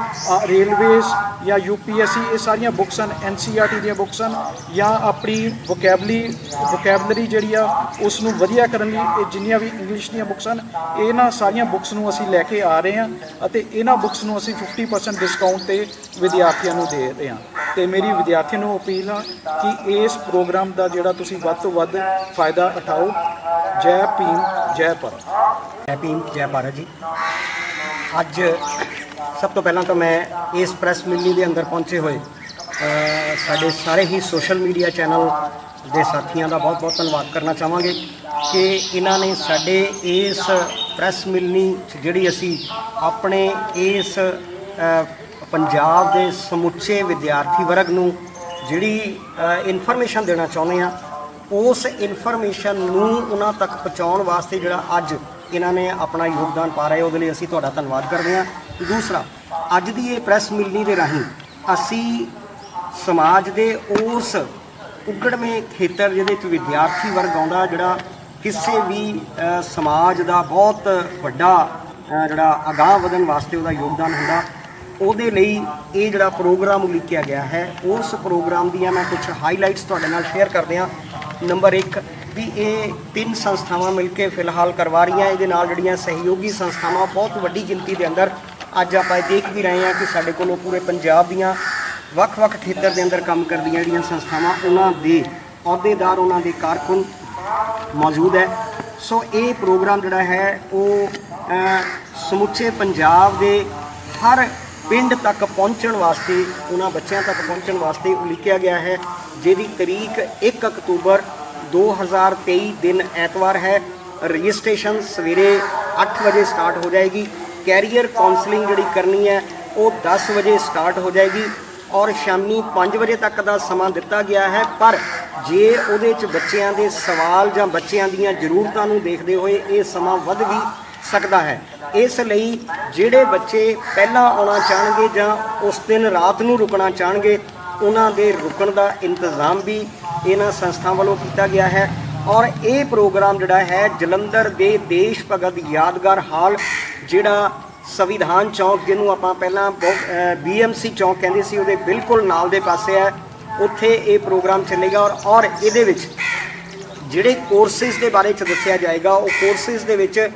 ਰੇਲਵੇਜ਼ ਜਾਂ ਯੂਪੀਐਸਸੀ ਇਹ ਸਾਰੀਆਂ ਬੁੱਕਸ ਹਨ ਐਨਸੀਈਆਰਟੀ ਦੀਆਂ ਬੁੱਕਸ ਹਨ, ਜਾਂ ਆਪਣੀ ਵੋਕੈਬਲਰੀ ਵੋਕੈਬਲਰੀ ਜਿਹੜੀ ਆ ਉਸ ਨੂੰ ਵਧੀਆ ਕਰਨ ਲਈ ਇਹ ਜਿੰਨੀਆਂ ਵੀ ਇੰਗਲਿਸ਼ ਦੀਆਂ ਬੁੱਕਸ ਹਨ, ਇਹਨਾਂ ਸਾਰੀਆਂ ਬੁੱਕਸ ਨੂੰ ਅਸੀਂ ਲੈ ਕੇ ਆ ਰਹੇ ਹਾਂ ਅਤੇ ਇਹਨਾਂ ਬੁੱਕਸ ਨੂੰ ਅਸੀਂ 50% ਡਿਸਕਾਊਂਟ ਤੇ ਵਿਦਿਆਰਥੀਆਂ ਨੂੰ ਦੇ ਰਹੇ ਹਾਂ। ਤੇ ਮੇਰੀ ਵਿਦਿਆਰਥੀਆਂ ਨੂੰ ਅਪੀਲ ਆ ਕਿ ਇਸ ਪ੍ਰੋਗਰਾਮ ਦਾ ਜਿਹੜਾ ਤੁਸੀਂ ਵੱਧ ਤੋਂ ਵੱਧ ਫਾਇਦਾ ਉਠਾਓ। ਜੈ ਭੀਮ, ਜੈ ਭਾਰਤ। ਜੈ ਭੀਮ, ਜੈ ਭਾਰਤ ਜੀ। ਅੱਜ ਸਭ ਤੋਂ ਪਹਿਲਾਂ ਤਾਂ ਮੈਂ ਇਸ ਪ੍ਰੈਸ ਮਿਲਣੀ ਦੇ ਅੰਦਰ ਪਹੁੰਚੇ ਹੋਏ ਸਾਡੇ ਸਾਰੇ ਹੀ ਸੋਸ਼ਲ ਮੀਡੀਆ ਚੈਨਲ ਦੇ ਸਾਥੀਆਂ ਦਾ ਬਹੁਤ-ਬਹੁਤ ਧੰਨਵਾਦ ਕਰਨਾ ਚਾਹਾਂਗੇ ਕਿ ਇਹਨਾਂ ਨੇ ਸਾਡੇ ਇਸ ਪ੍ਰੈਸ ਮਿਲਣੀ 'ਚ ਜਿਹੜੀ ਅਸੀਂ ਆਪਣੇ ਇਸ ਪੰਜਾਬ ਦੇ ਸਮੁੱਚੇ ਵਿਦਿਆਰਥੀ ਵਰਗ ਨੂੰ ਜਿਹੜੀ ਇਨਫੋਰਮੇਸ਼ਨ ਦੇਣਾ ਚਾਹੁੰਦੇ ਆ ਉਸ ਇਨਫੋਰਮੇਸ਼ਨ ਨੂੰ ਉਹਨਾਂ ਤੱਕ ਪਹੁੰਚਾਉਣ ਵਾਸਤੇ ਜਿਹੜਾ ਅੱਜ ਇਹਨਾਂ ਨੇ ਆਪਣਾ ਯੋਗਦਾਨ ਪਾ ਰਹੇ ਉਹਦੇ ਲਈ ਅਸੀਂ ਤੁਹਾਡਾ ਧੰਨਵਾਦ ਕਰਦੇ ਹਾਂ। ਦੂਸਰਾ, ਅੱਜ ਦੀ ਇਹ ਪ੍ਰੈਸ ਮਿਲਣੀ ਦੇ ਰਾਹੀਂ ਅਸੀਂ ਸਮਾਜ ਦੇ ਉਸ ਉਗੜਵੇਂ ਖੇਤਰ ਜਿਹਦੇ ਵਿੱਚ ਵਿਦਿਆਰਥੀ ਵਰਗ ਆਉਂਦਾ, ਜਿਹੜਾ ਕਿਸੇ ਵੀ ਸਮਾਜ ਦਾ ਬਹੁਤ ਵੱਡਾ ਜਿਹੜਾ ਅਗਾਹ ਵਧਣ ਵਾਸਤੇ ਉਹਦਾ ਯੋਗਦਾਨ ਹੁੰਦਾ, ਉਹਦੇ ਲਈ ਇਹ ਜਿਹੜਾ ਪ੍ਰੋਗਰਾਮ ਉਲੀਕਿਆ ਗਿਆ ਹੈ, ਉਸ ਪ੍ਰੋਗਰਾਮ ਦੀਆਂ ਮੈਂ ਕੁਝ ਹਾਈਲਾਈਟਸ ਤੁਹਾਡੇ ਨਾਲ ਸ਼ੇਅਰ ਕਰਦੇ ਹਾਂ। ਨੰਬਰ 1 ਵੀ ਇਹ ਤਿੰਨ ਸੰਸਥਾਵਾਂ ਮਿਲ ਕੇ ਫਿਲਹਾਲ ਕਰਵਾ ਰਹੀਆਂ। ਇਹਦੇ ਨਾਲ ਜਿਹੜੀਆਂ ਸਹਿਯੋਗੀ ਸੰਸਥਾਵਾਂ ਬਹੁਤ ਵੱਡੀ ਗਿਣਤੀ ਦੇ ਅੰਦਰ ਅੱਜ ਆਪਾਂ ਇਹ ਦੇਖ ਵੀ ਰਹੇ ਹਾਂ ਕਿ ਸਾਡੇ ਕੋਲੋਂ ਪੂਰੇ ਪੰਜਾਬ ਦੀਆਂ ਵੱਖ-ਵੱਖ ਖੇਤਰ ਦੇ ਅੰਦਰ ਕੰਮ ਕਰਦੀਆਂ ਜਿਹੜੀਆਂ ਸੰਸਥਾਵਾਂ, ਉਹਨਾਂ ਦੇ ਅਹੁਦੇਦਾਰ, ਉਹਨਾਂ ਦੇ ਕਾਰਕੁਨ ਮੌਜੂਦ ਹੈ। ਸੋ ਇਹ ਪ੍ਰੋਗਰਾਮ ਜਿਹੜਾ ਹੈ, ਉਹ ਸਮੁੱਚੇ ਪੰਜਾਬ ਦੇ ਹਰ ਪਿੰਡ ਤੱਕ ਪਹੁੰਚਣ ਵਾਸਤੇ, ਉਹਨਾਂ ਬੱਚਿਆਂ ਤੱਕ ਪਹੁੰਚਣ ਵਾਸਤੇ ਉਲੀਕਿਆ ਗਿਆ ਹੈ, ਜਿਹਦੀ ਤਰੀਕ 1 ਅਕਤੂਬਰ 2023 ਦਿਨ ਐਤਵਾਰ ਹੈ। ਰਜਿਸਟ੍ਰੇਸ਼ਨ ਸਵੇਰੇ 8 ਵਜੇ ਸਟਾਰਟ ਹੋ ਜਾਏਗੀ। ਕੈਰੀਅਰ ਕਾਉਂਸਲਿੰਗ ਜਿਹੜੀ ਕਰਨੀ ਹੈ, ਉਹ 10 ਵਜੇ ਸਟਾਰਟ ਹੋ ਜਾਏਗੀ ਔਰ ਸ਼ਾਮੀ 5 ਵਜੇ ਤੱਕ ਦਾ ਸਮਾਂ ਦਿੱਤਾ ਗਿਆ ਹੈ। ਪਰ ਜੇ ਉਹਦੇ ਚ ਬੱਚਿਆਂ ਦੇ ਸਵਾਲ ਜਾਂ ਬੱਚਿਆਂ ਦੀਆਂ ਜ਼ਰੂਰਤਾਂ ਨੂੰ ਦੇਖਦੇ ਹੋਏ ਇਹ ਸਮਾਂ ਵੱਧ ਵੀ ਸਕਦਾ ਹੈ, ਇਸ ਲਈ ਜਿਹੜੇ ਬੱਚੇ ਪਹਿਲਾਂ ਆਉਣਾ ਚਾਹਣਗੇ ਜਾਂ ਉਸ ਦਿਨ ਰਾਤ ਨੂੰ ਰੁਕਣਾ ਚਾਹਣਗੇ, ਉਹਨਾਂ ਦੇ ਰੁਕਣ ਦਾ ਇੰਤਜ਼ਾਮ ਵੀ ਇਹਨਾਂ ਸੰਸਥਾ ਵੱਲੋਂ ਕੀਤਾ ਗਿਆ ਹੈ ਔਰ ਇਹ ਪ੍ਰੋਗਰਾਮ ਜਿਹੜਾ ਹੈ ਜਲੰਧਰ ਦੇ ਦੇਸ਼ ਭਗਤ ਯਾਦਗਾਰ ਹਾਲ ਜਿਹੜਾ ਸੰਵਿਧਾਨ ਚੌਕ ਜਿਹਨੂੰ ਆਪਾਂ ਪਹਿਲਾਂ ਬੀਐਮਸੀ ਚੌਕ ਕਹਿੰਦੇ ਸੀ, ਉਹਦੇ ਬਿਲਕੁਲ ਨਾਲ ਦੇ ਪਾਸੇ ਹੈ। ਉੱਥੇ ਇਹ ਪ੍ਰੋਗਰਾਮ ਚੱਲੇਗਾ ਔਰ ਔਰ ਇਹਦੇ ਵਿੱਚ ਜਿਹੜੇ ਕੋਰਸਿਸ ਦੇ ਬਾਰੇ ਚ ਦੱਸਿਆ ਜਾਏਗਾ, ਉਹ ਕੋਰਸਿਸ ਦੇ ਵਿੱਚ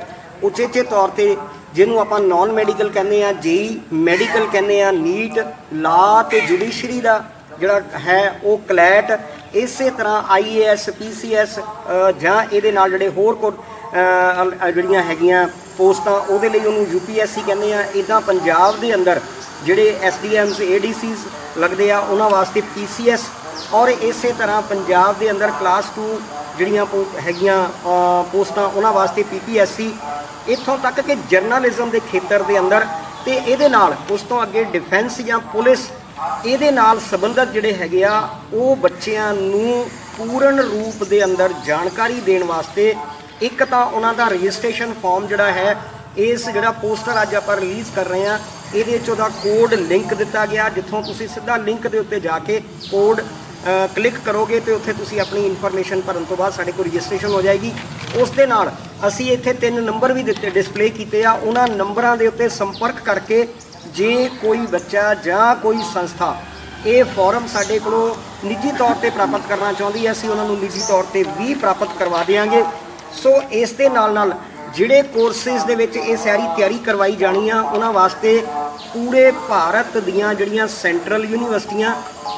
ਉਚੇਚੇ ਤੌਰ ਤੇ ਜਿਹਨੂੰ ਆਪਾਂ ਨਾਨ ਮੈਡੀਕਲ ਕਹਿੰਦੇ ਆ ਜੇਈ ਮੈਡੀਕਲ ਕਹਿੰਦੇ ਆ ਨੀਟ ਲਾ ਤੇ ਜੁਡੀਸ਼ਰੀ ਦਾ ਜਿਹੜਾ ਹੈ ਉਹ ਕਲੈਟ ਇਸੇ ਤਰ੍ਹਾਂ ਆਈਏਐਸ ਪੀਸੀਐਸ ਜਾਂ ਇਹਦੇ ਨਾਲ ਜਿਹੜੇ ਹੋਰ ਕੋ ਜਿਹੜੀਆਂ ਹੈਗੀਆਂ ਪੋਸਟਾਂ, ਉਹਦੇ ਲਈ ਉਹਨੂੰ ਯੂਪੀਐਸਸੀ ਕਹਿੰਦੇ ਆ। ਇਦਾਂ ਪੰਜਾਬ ਦੇ ਅੰਦਰ ਜਿਹੜੇ ਐਸਡੀਐਮਸ ਏਡੀਸੀਸ ਲੱਗਦੇ ਆ, ਉਹਨਾਂ ਵਾਸਤੇ ਪੀਸੀਐਸ ਔਰ ਇਸੇ ਤਰ੍ਹਾਂ ਪੰਜਾਬ ਦੇ ਅੰਦਰ ਕਲਾਸ 2 ਜਿਹੜੀਆਂ ਪੋ- ਹੈਗੀਆਂ ਪੋਸਟਾਂ, ਉਹਨਾਂ ਵਾਸਤੇ ਪੀਪੀਐਸਸੀ ਇੱਥੋਂ ਤੱਕ ਕਿ ਜਰਨਲਿਜ਼ਮ ਦੇ ਖੇਤਰ ਦੇ ਅੰਦਰ ਤੇ ਇਹਦੇ ਨਾਲ ਉਸ ਤੋਂ ਅੱਗੇ ਡਿਫੈਂਸ ਜਾਂ ਪੁਲਿਸ ਇਹਦੇ ਨਾਲ ਸੰਬੰਧਤ ਜਿਹੜੇ ਹੈਗੇ ਆ, ਉਹ ਬੱਚਿਆਂ ਨੂੰ ਪੂਰਨ ਰੂਪ ਦੇ ਅੰਦਰ ਜਾਣਕਾਰੀ ਦੇਣ ਵਾਸਤੇ ਇੱਕ ਤਾਂ ਉਹਨਾਂ ਦਾ ਰਜਿਸਟ੍ਰੇਸ਼ਨ ਫਾਰਮ ਜਿਹੜਾ ਹੈ, ਇਸ ਜਿਹੜਾ ਪੋਸਟਰ ਅੱਜ ਆਪਾਂ ਰਿਲੀਜ਼ ਕਰ ਰਹੇ ਆ ਇਹਦੇ 'ਚ ਉਹਦਾ ਕੋਡ ਲਿੰਕ ਦਿੱਤਾ ਗਿਆ। ਜਿੱਥੋਂ ਤੁਸੀਂ ਸਿੱਧਾ ਲਿੰਕ ਦੇ ਉੱਤੇ ਜਾ ਕੇ ਕੋਡ ਕਲਿੱਕ ਕਰੋਗੇ ਤੇ ਉੱਥੇ ਤੁਸੀਂ ਆਪਣੀ ਇਨਫੋਰਮੇਸ਼ਨ ਭਰਨ ਤੋਂ ਬਾਅਦ ਸਾਡੇ ਕੋਲ ਰਜਿਸਟ੍ਰੇਸ਼ਨ ਹੋ ਜਾਏਗੀ। ਉਸ ਦੇ ਨਾਲ ਅਸੀਂ ਇੱਥੇ ਤਿੰਨ ਨੰਬਰ ਵੀ ਦਿੱਤੇ, ਡਿਸਪਲੇ ਕੀਤੇ ਆ। ਉਹਨਾਂ ਨੰਬਰਾਂ ਦੇ ਉੱਤੇ ਸੰਪਰਕ ਕਰਕੇ ਜੇ ਕੋਈ ਬੱਚਾ ਜਾਂ ਕੋਈ ਸੰਸਥਾ ਇਹ ਫਾਰਮ ਸਾਡੇ ਕੋਲੋਂ ਨਿੱਜੀ ਤੌਰ ਤੇ ਪ੍ਰਾਪਤ ਕਰਨਾ ਚਾਹੁੰਦੀ ਹੈ, ਅਸੀਂ ਉਹਨਾਂ ਨੂੰ ਨਿੱਜੀ ਤੌਰ ਤੇ ਵੀ ਪ੍ਰਾਪਤ ਕਰਵਾ ਦੇਵਾਂਗੇ ਸੋ ਇਸ ਦੇ ਨਾਲ ਨਾਲ ਜਿਹੜੇ ਕੋਰਸਿਸ ਦੇ ਵਿੱਚ ਇਹ ਸਾਰੀ ਤਿਆਰੀ ਕਰਵਾਈ ਜਾਣੀ ਆ, ਉਹਨਾਂ ਵਾਸਤੇ ਪੂਰੇ ਭਾਰਤ ਦੀਆਂ ਜਿਹੜੀਆਂ ਸੈਂਟਰਲ ਯੂਨੀਵਰਸਿਟੀਆਂ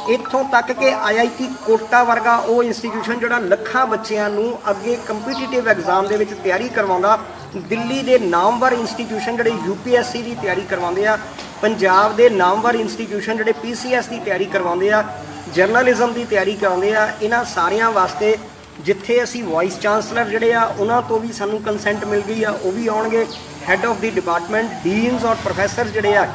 ਇੱਥੋਂ ਤੱਕ ਕਿ ਆਈਆਈਟੀ ਕੋਟਾ ਵਰਗਾ ਉਹ ਇੰਸਟੀਟਿਊਸ਼ਨ ਜਿਹੜਾ ਲੱਖਾਂ ਬੱਚਿਆਂ ਨੂੰ ਅੱਗੇ ਕੰਪੀਟੀਟਿਵ ਐਗਜ਼ਾਮ ਦੇ ਵਿੱਚ ਤਿਆਰੀ ਕਰਵਾਉਂਦਾ ਦਿੱਲੀ ਦੇ ਨਾਮਵਰ ਇੰਸਟੀਟਿਊਸ਼ਨ ਜਿਹੜੇ ਯੂਪੀਐਸਸੀ ਦੀ ਤਿਆਰੀ ਕਰਵਾਉਂਦੇ ਆ, ਪੰਜਾਬ ਦੇ ਨਾਮਵਰ ਇੰਸਟੀਟਿਊਸ਼ਨ ਜਿਹੜੇ ਪੀਸੀਐਸ ਦੀ ਤਿਆਰੀ ਕਰਵਾਉਂਦੇ ਆ ਜਰਨਲਿਜ਼ਮ ਦੀ ਤਿਆਰੀ ਕਰਾਉਂਦੇ ਆ, ਇਹਨਾਂ ਸਾਰਿਆਂ ਵਾਸਤੇ ਜਿੱਥੇ ਅਸੀਂ ਵਾਈਸ ਚਾਂਸਲਰ ਜਿਹੜੇ ਆ, ਉਹਨਾਂ ਤੋਂ ਵੀ ਸਾਨੂੰ ਕੰਸੈਂਟ ਮਿਲ ਗਈ ਆ, ਉਹ ਵੀ ਆਉਣਗੇ head of the department deans ਔਰ ਪ੍ਰੋਫੈਸਰ ਜਿਹੜੇ ਆ,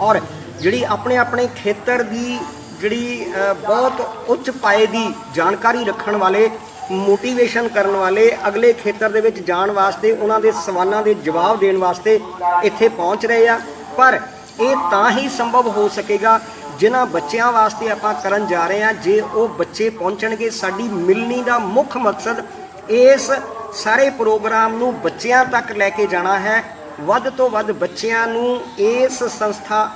ਔਰ ਜਿਹੜੀ ਆਪਣੇ ਆਪਣੇ ਖੇਤਰ ਦੀ ਜਿਹੜੀ ਬਹੁਤ ਉੱਚ ਪਾਏ ਦੀ ਜਾਣਕਾਰੀ ਰੱਖਣ ਵਾਲੇ ਮੋਟੀਵੇਸ਼ਨ ਕਰਨ ਵਾਲੇ ਅਗਲੇ ਖੇਤਰ ਦੇ ਵਿੱਚ ਜਾਣ ਵਾਸਤੇ ਉਹਨਾਂ ਦੇ ਸਵਾਲਾਂ ਦੇ ਜਵਾਬ ਦੇਣ ਵਾਸਤੇ ਇੱਥੇ ਪਹੁੰਚ ਰਹੇ ਆ। ਪਰ ਇਹ ਤਾਂ ਹੀ ਸੰਭਵ ਹੋ ਸਕੇਗਾ, ਜਿਨ੍ਹਾਂ ਬੱਚਿਆਂ ਵਾਸਤੇ ਆਪਾਂ ਕਰਨ ਜਾ ਰਹੇ ਹਾਂ ਜੇ ਉਹ ਬੱਚੇ ਪਹੁੰਚਣਗੇ। ਸਾਡੀ ਮਿਲਣੀ ਦਾ ਮੁੱਖ ਮਕਸਦ ਇਸ ਸਾਰੇ ਪ੍ਰੋਗਰਾਮ ਨੂੰ ਬੱਚਿਆਂ ਤੱਕ ਲੈ ਕੇ ਜਾਣਾ ਹੈ। ਵੱਧ ਤੋਂ ਵੱਧ ਬੱਚਿਆਂ ਨੂੰ ਇਸ ਸੰਸਥਾ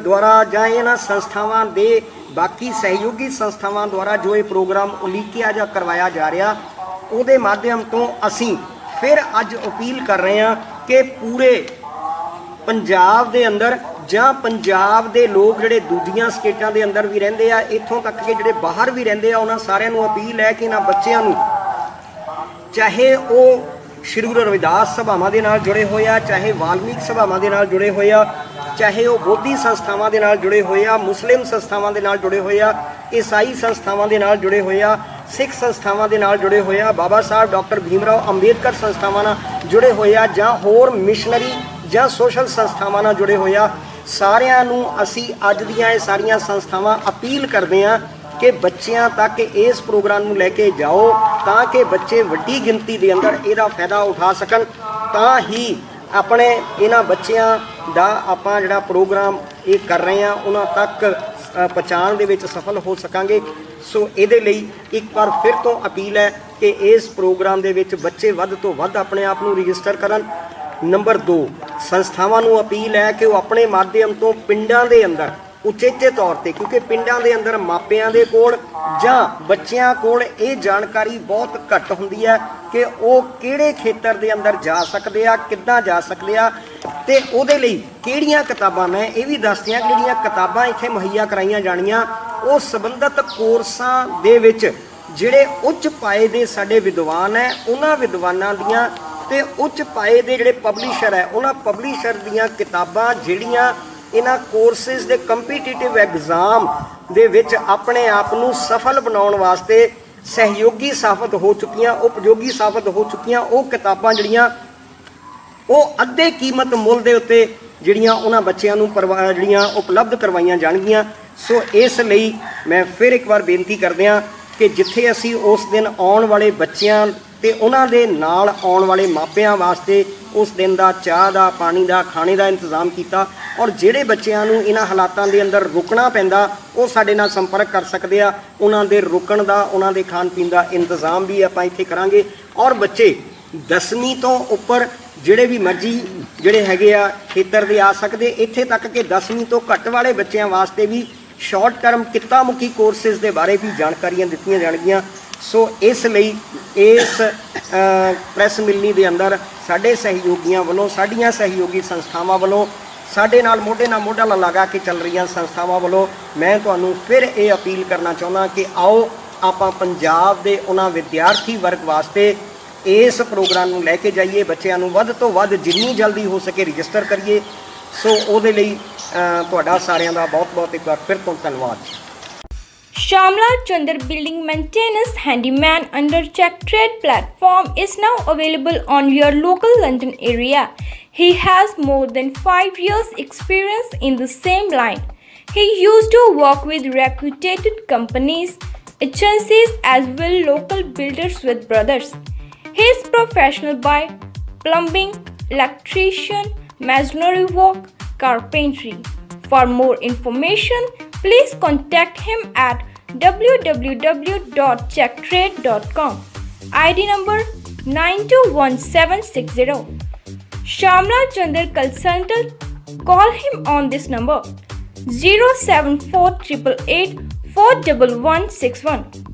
ਦੁਆਰਾ ਜਾਂ ਇਹਨਾਂ ਸੰਸਥਾਵਾਂ ਦੇ ਬਾਕੀ ਸਹਿਯੋਗੀ ਸੰਸਥਾਵਾਂ ਦੁਆਰਾ ਜੋ ਇਹ ਪ੍ਰੋਗਰਾਮ ਉਲੀਕਿਆ ਜਾਂ ਕਰਵਾਇਆ ਜਾ ਰਿਹਾ, ਉਹਦੇ ਮਾਧਿਅਮ ਤੋਂ ਅਸੀਂ ਫਿਰ ਅੱਜ ਅਪੀਲ ਕਰ ਰਹੇ ਹਾਂ ਕਿ ਪੂਰੇ ਪੰਜਾਬ ਦੇ ਅੰਦਰ ਜਾਂ ਪੰਜਾਬ ਦੇ ਲੋਕ ਜਿਹੜੇ ਦੂਜੀਆਂ ਸਟੇਟਾਂ ਦੇ ਅੰਦਰ ਵੀ ਰਹਿੰਦੇ ਆ, ਇੱਥੋਂ ਤੱਕ ਕਿ ਜਿਹੜੇ ਬਾਹਰ ਵੀ ਰਹਿੰਦੇ ਆ, ਉਹਨਾਂ ਸਾਰਿਆਂ ਨੂੰ ਅਪੀਲ ਹੈ ਕਿ ਇਹਨਾਂ ਬੱਚਿਆਂ ਨੂੰ ਚਾਹੇ ਉਹ ਸ਼੍ਰੀ ਗੁਰੂ ਰਵਿਦਾਸ ਸਭਾਵਾਂ ਦੇ ਨਾਲ ਜੁੜੇ ਹੋਏ ਆ, ਚਾਹੇ ਵਾਲਮੀਕ ਸਭਾਵਾਂ ਦੇ ਨਾਲ ਜੁੜੇ ਹੋਏ ਆ ਚਾਹੇ ਉਹ ਬੋਧੀ ਸੰਸਥਾਵਾਂ ਦੇ ਨਾਲ ਜੁੜੇ ਹੋਏ ਆ, ਮੁਸਲਿਮ ਸੰਸਥਾਵਾਂ ਦੇ ਨਾਲ ਜੁੜੇ ਹੋਏ ਆ, ਈਸਾਈ ਸੰਸਥਾਵਾਂ ਦੇ ਨਾਲ ਜੁੜੇ ਹੋਏ ਆ, ਸਿੱਖ ਸੰਸਥਾਵਾਂ ਦੇ ਨਾਲ ਜੁੜੇ ਹੋਏ ਆ, ਬਾਬਾ ਸਾਹਿਬ ਡਾਕਟਰ ਭੀਮਰਾਓ ਅੰਬੇਦਕਰ ਸੰਸਥਾਵਾਂ ਨਾਲ ਜੁੜੇ ਹੋਏ ਆ ਜਾਂ ਹੋਰ ਮਿਸ਼ਨਰੀ ਜਾਂ ਸੋਸ਼ਲ ਸੰਸਥਾਵਾਂ ਨਾਲ ਜੁੜੇ ਹੋਏ ਆ, ਸਾਰਿਆਂ ਨੂੰ ਅਸੀਂ ਅੱਜ ਦੀਆਂ ਇਹ ਸਾਰੀਆਂ ਸੰਸਥਾਵਾਂ ਅਪੀਲ ਕਰਦੇ ਆ ਕਿ ਬੱਚਿਆਂ ਤੱਕ ਇਸ ਪ੍ਰੋਗਰਾਮ ਨੂੰ ਲੈ ਕੇ ਜਾਓ ਤਾਂ ਕਿ ਬੱਚੇ ਵੱਡੀ ਗਿਣਤੀ ਦੇ ਅੰਦਰ ਇਹਦਾ ਫਾਇਦਾ ਉਠਾ ਸਕਣ, ਤਾਂ ਹੀ ਆਪਣੇ ਇਹਨਾਂ ਬੱਚਿਆਂ ਦਾ ਆਪਾਂ ਜਿਹੜਾ ਪ੍ਰੋਗਰਾਮ ਇਹ ਕਰ ਰਹੇ ਆ ਉਹਨਾਂ ਤੱਕ ਅ, ਪਹੁੰਚਾਉਣ ਦੇ ਵਿੱਚ ਸਫਲ ਹੋ ਸਕਾਂਗੇ। ਸੋ ਇਹਦੇ ਲਈ ਇੱਕ ਵਾਰ ਫਿਰ ਤੋਂ ਅਪੀਲ ਹੈ ਕਿ ਇਸ ਪ੍ਰੋਗਰਾਮ ਦੇ ਵਿੱਚ ਬੱਚੇ ਵੱਧ ਤੋਂ ਵੱਧ ਆਪਣੇ ਆਪ ਨੂੰ ਰਜਿਸਟਰ ਕਰਨ। ਨੰਬਰ 2 ਸੰਸਥਾਵਾਂ ਨੂੰ ਅਪੀਲ ਹੈ ਕਿ ਉਹ ਆਪਣੇ ਮਾਧਿਅਮ ਤੋਂ ਪਿੰਡਾਂ ਦੇ ਅੰਦਰ ਉਚੇਚੇ ਤੌਰ ਤੇ ਕਿਉਂਕਿ ਪਿੰਡਾਂ ਦੇ ਅੰਦਰ ਮਾਪਿਆਂ ਦੇ ਕੋਲ ਜਾਂ ਬੱਚਿਆਂ ਕੋਲ ਇਹ ਜਾਣਕਾਰੀ ਬਹੁਤ ਘੱਟ ਹੁੰਦੀ ਹੈ ਕਿ ਉਹ ਕਿਹੜੇ ਖੇਤਰ ਦੇ ਅੰਦਰ ਜਾ ਸਕਦੇ ਆ ਕਿੱਦਾਂ ਜਾ ਸਕਦੇ ਆ। ਤੇ ਉਹਦੇ ਲਈ ਕਿਹੜੀਆਂ ਕਿਤਾਬਾਂ, ਮੈਂ ਇਹ ਵੀ ਦੱਸਦਿਆਂ ਕਿ ਜਿਹੜੀਆਂ ਕਿਤਾਬਾਂ ਇੱਥੇ ਮੁਹੱਈਆ ਕਰਾਈਆਂ ਜਾਣੀਆਂ। ਉਹ ਸੰਬੰਧਿਤ ਕੋਰਸਾਂ ਦੇ ਵਿੱਚ ਜਿਹੜੇ ਉੱਚ ਪਾਏ ਦੇ ਸਾਡੇ ਵਿਦਵਾਨ ਹੈ, ਉਹਨਾਂ ਵਿਦਵਾਨਾਂ ਦੀਆਂ ਤੇ ਉੱਚ ਪਾਏ ਦੇ ਜਿਹੜੇ ਪਬਲਿਸ਼ਰ ਹੈ, ਉਹਨਾਂ ਪਬਲਿਸ਼ਰ ਦੀਆਂ ਕਿਤਾਬਾਂ ਜਿਹੜੀਆਂ ਇਹਨਾਂ ਕੋਰਸਿਸ ਦੇ ਕੰਪੀਟੀਟਿਵ ਐਗਜ਼ਾਮ ਦੇ ਵਿੱਚ ਆਪਣੇ ਆਪ ਨੂੰ ਸਫਲ ਬਣਾਉਣ ਵਾਸਤੇ ਸਹਿਯੋਗੀ ਸਾਬਤ ਹੋ ਚੁੱਕੀਆਂ, ਉਪਯੋਗੀ ਸਾਬਤ ਹੋ ਚੁੱਕੀਆਂ, ਉਹ ਕਿਤਾਬਾਂ ਜਿਹੜੀਆਂ ਉਹ ਅੱਧੇ ਕੀਮਤ ਮੁੱਲ ਦੇ ਉੱਤੇ ਜਿਹੜੀਆਂ ਉਹਨਾਂ ਬੱਚਿਆਂ ਨੂੰ ਪਰਵਾ- ਜਿਹੜੀਆਂ ਉਪਲਬਧ ਕਰਵਾਈਆਂ ਜਾਣਗੀਆਂ। ਸੋ ਇਸ ਲਈ ਮੈਂ ਫਿਰ ਇੱਕ ਵਾਰ ਬੇਨਤੀ ਕਰਦੇ ਹਾਂ ਕਿ ਜਿੱਥੇ ਅਸੀਂ ਉਸ ਦਿਨ ਆਉਣ ਵਾਲੇ ਬੱਚਿਆਂ ਤੇ ਉਹਨਾਂ ਦੇ ਨਾਲ ਆਉਣ ਵਾਲੇ ਮਾਪਿਆਂ ਵਾਸਤੇ ਉਸ ਦਿਨ ਦਾ ਚਾਹ ਦਾ, ਪਾਣੀ ਦਾ, ਖਾਣੇ ਦਾ ਇੰਤਜ਼ਾਮ ਕੀਤਾ ਔਰ ਜਿਹੜੇ ਬੱਚਿਆਂ ਨੂੰ ਇਹਨਾਂ ਹਾਲਾਤਾਂ ਦੇ ਅੰਦਰ ਰੁਕਣਾ ਪੈਂਦਾ, ਉਹ ਸਾਡੇ ਨਾਲ ਸੰਪਰਕ ਕਰ ਸਕਦੇ ਆ। ਉਹਨਾਂ ਦੇ ਰੁਕਣ ਦਾ, ਉਹਨਾਂ ਦੇ ਖਾਣ ਪੀਣ ਦਾ ਇੰਤਜ਼ਾਮ ਵੀ ਆਪਾਂ ਇੱਥੇ ਕਰਾਂਗੇ। ਔਰ ਬੱਚੇ 10ਵੀਂ ਤੋਂ ਉੱਪਰ ਜਿਹੜੇ ਵੀ ਮਰਜ਼ੀ ਜਿਹੜੇ ਹੈਗੇ ਆ ਖੇਤਰ ਦੇ ਆ ਸਕਦੇ, ਇੱਥੇ ਤੱਕ ਕਿ 10ਵੀਂ ਤੋਂ ਘੱਟ ਵਾਲੇ ਬੱਚਿਆਂ ਵਾਸਤੇ ਵੀ ਸ਼ਾਰਟ ਟਰਮ ਕਿੱਤਾ ਮੁਖੀ ਕੋਰਸਿਸ ਦੇ ਬਾਰੇ ਵੀ ਜਾਣਕਾਰੀਆਂ ਦਿੱਤੀਆਂ ਜਾਣਗੀਆਂ। ਸੋ ਇਸ ਲਈ ਇਸ ਪ੍ਰੈਸ ਮਿਲਣੀ ਦੇ ਅੰਦਰ ਸਾਡੇ ਸਹਿਯੋਗੀਆਂ ਵੱਲੋਂ, ਸਾਡੀਆਂ ਸਹਿਯੋਗੀ ਸੰਸਥਾਵਾਂ ਵੱਲੋਂ, ਸਾਡੇ ਨਾਲ ਮੋਢੇ ਨਾਲ ਮੋਢਾ ਲਾ ਲਗਾ ਕੇ ਚੱਲ ਰਹੀਆਂ ਸੰਸਥਾਵਾਂ ਵੱਲੋਂ ਮੈਂ ਤੁਹਾਨੂੰ ਫਿਰ ਇਹ ਅਪੀਲ ਕਰਨਾ ਚਾਹੁੰਦਾ ਕਿ ਆਓ ਆਪਾਂ ਪੰਜਾਬ ਦੇ ਉਹਨਾਂ ਵਿਦਿਆਰਥੀ ਵਰਗ ਵਾਸਤੇ ਇਸ ਪ੍ਰੋਗਰਾਮ ਨੂੰ ਲੈ ਕੇ ਜਾਈਏ ਬੱਚਿਆਂ ਨੂੰ ਵੱਧ ਤੋਂ ਵੱਧ ਜਿੰਨੀ ਜਲਦੀ ਹੋ ਸਕੇ ਰਜਿਸਟਰ ਕਰੀਏ ਸੋ ਉਹਦੇ ਲਈ ਅ, ਤੁਹਾਡਾ ਸਾਰਿਆਂ ਦਾ ਬਹੁਤ ਬਹੁਤ ਇੱਕ ਵਾਰ ਫਿਰ ਤੋਂ ਧੰਨਵਾਦ Shamla Chandar Building Maintenance Handyman under Check Trade platform is now available on your local London area. He has more than 5 years experience in the same line. He used to work with reputed companies, agencies as well local builders with brothers. He is professional by plumbing, electrician, masonry work, carpentry. For more information, please contact him at www.checktrade.com. ID number 921760. Shamla Chandar Consultant. Call him on this number 07488 41161.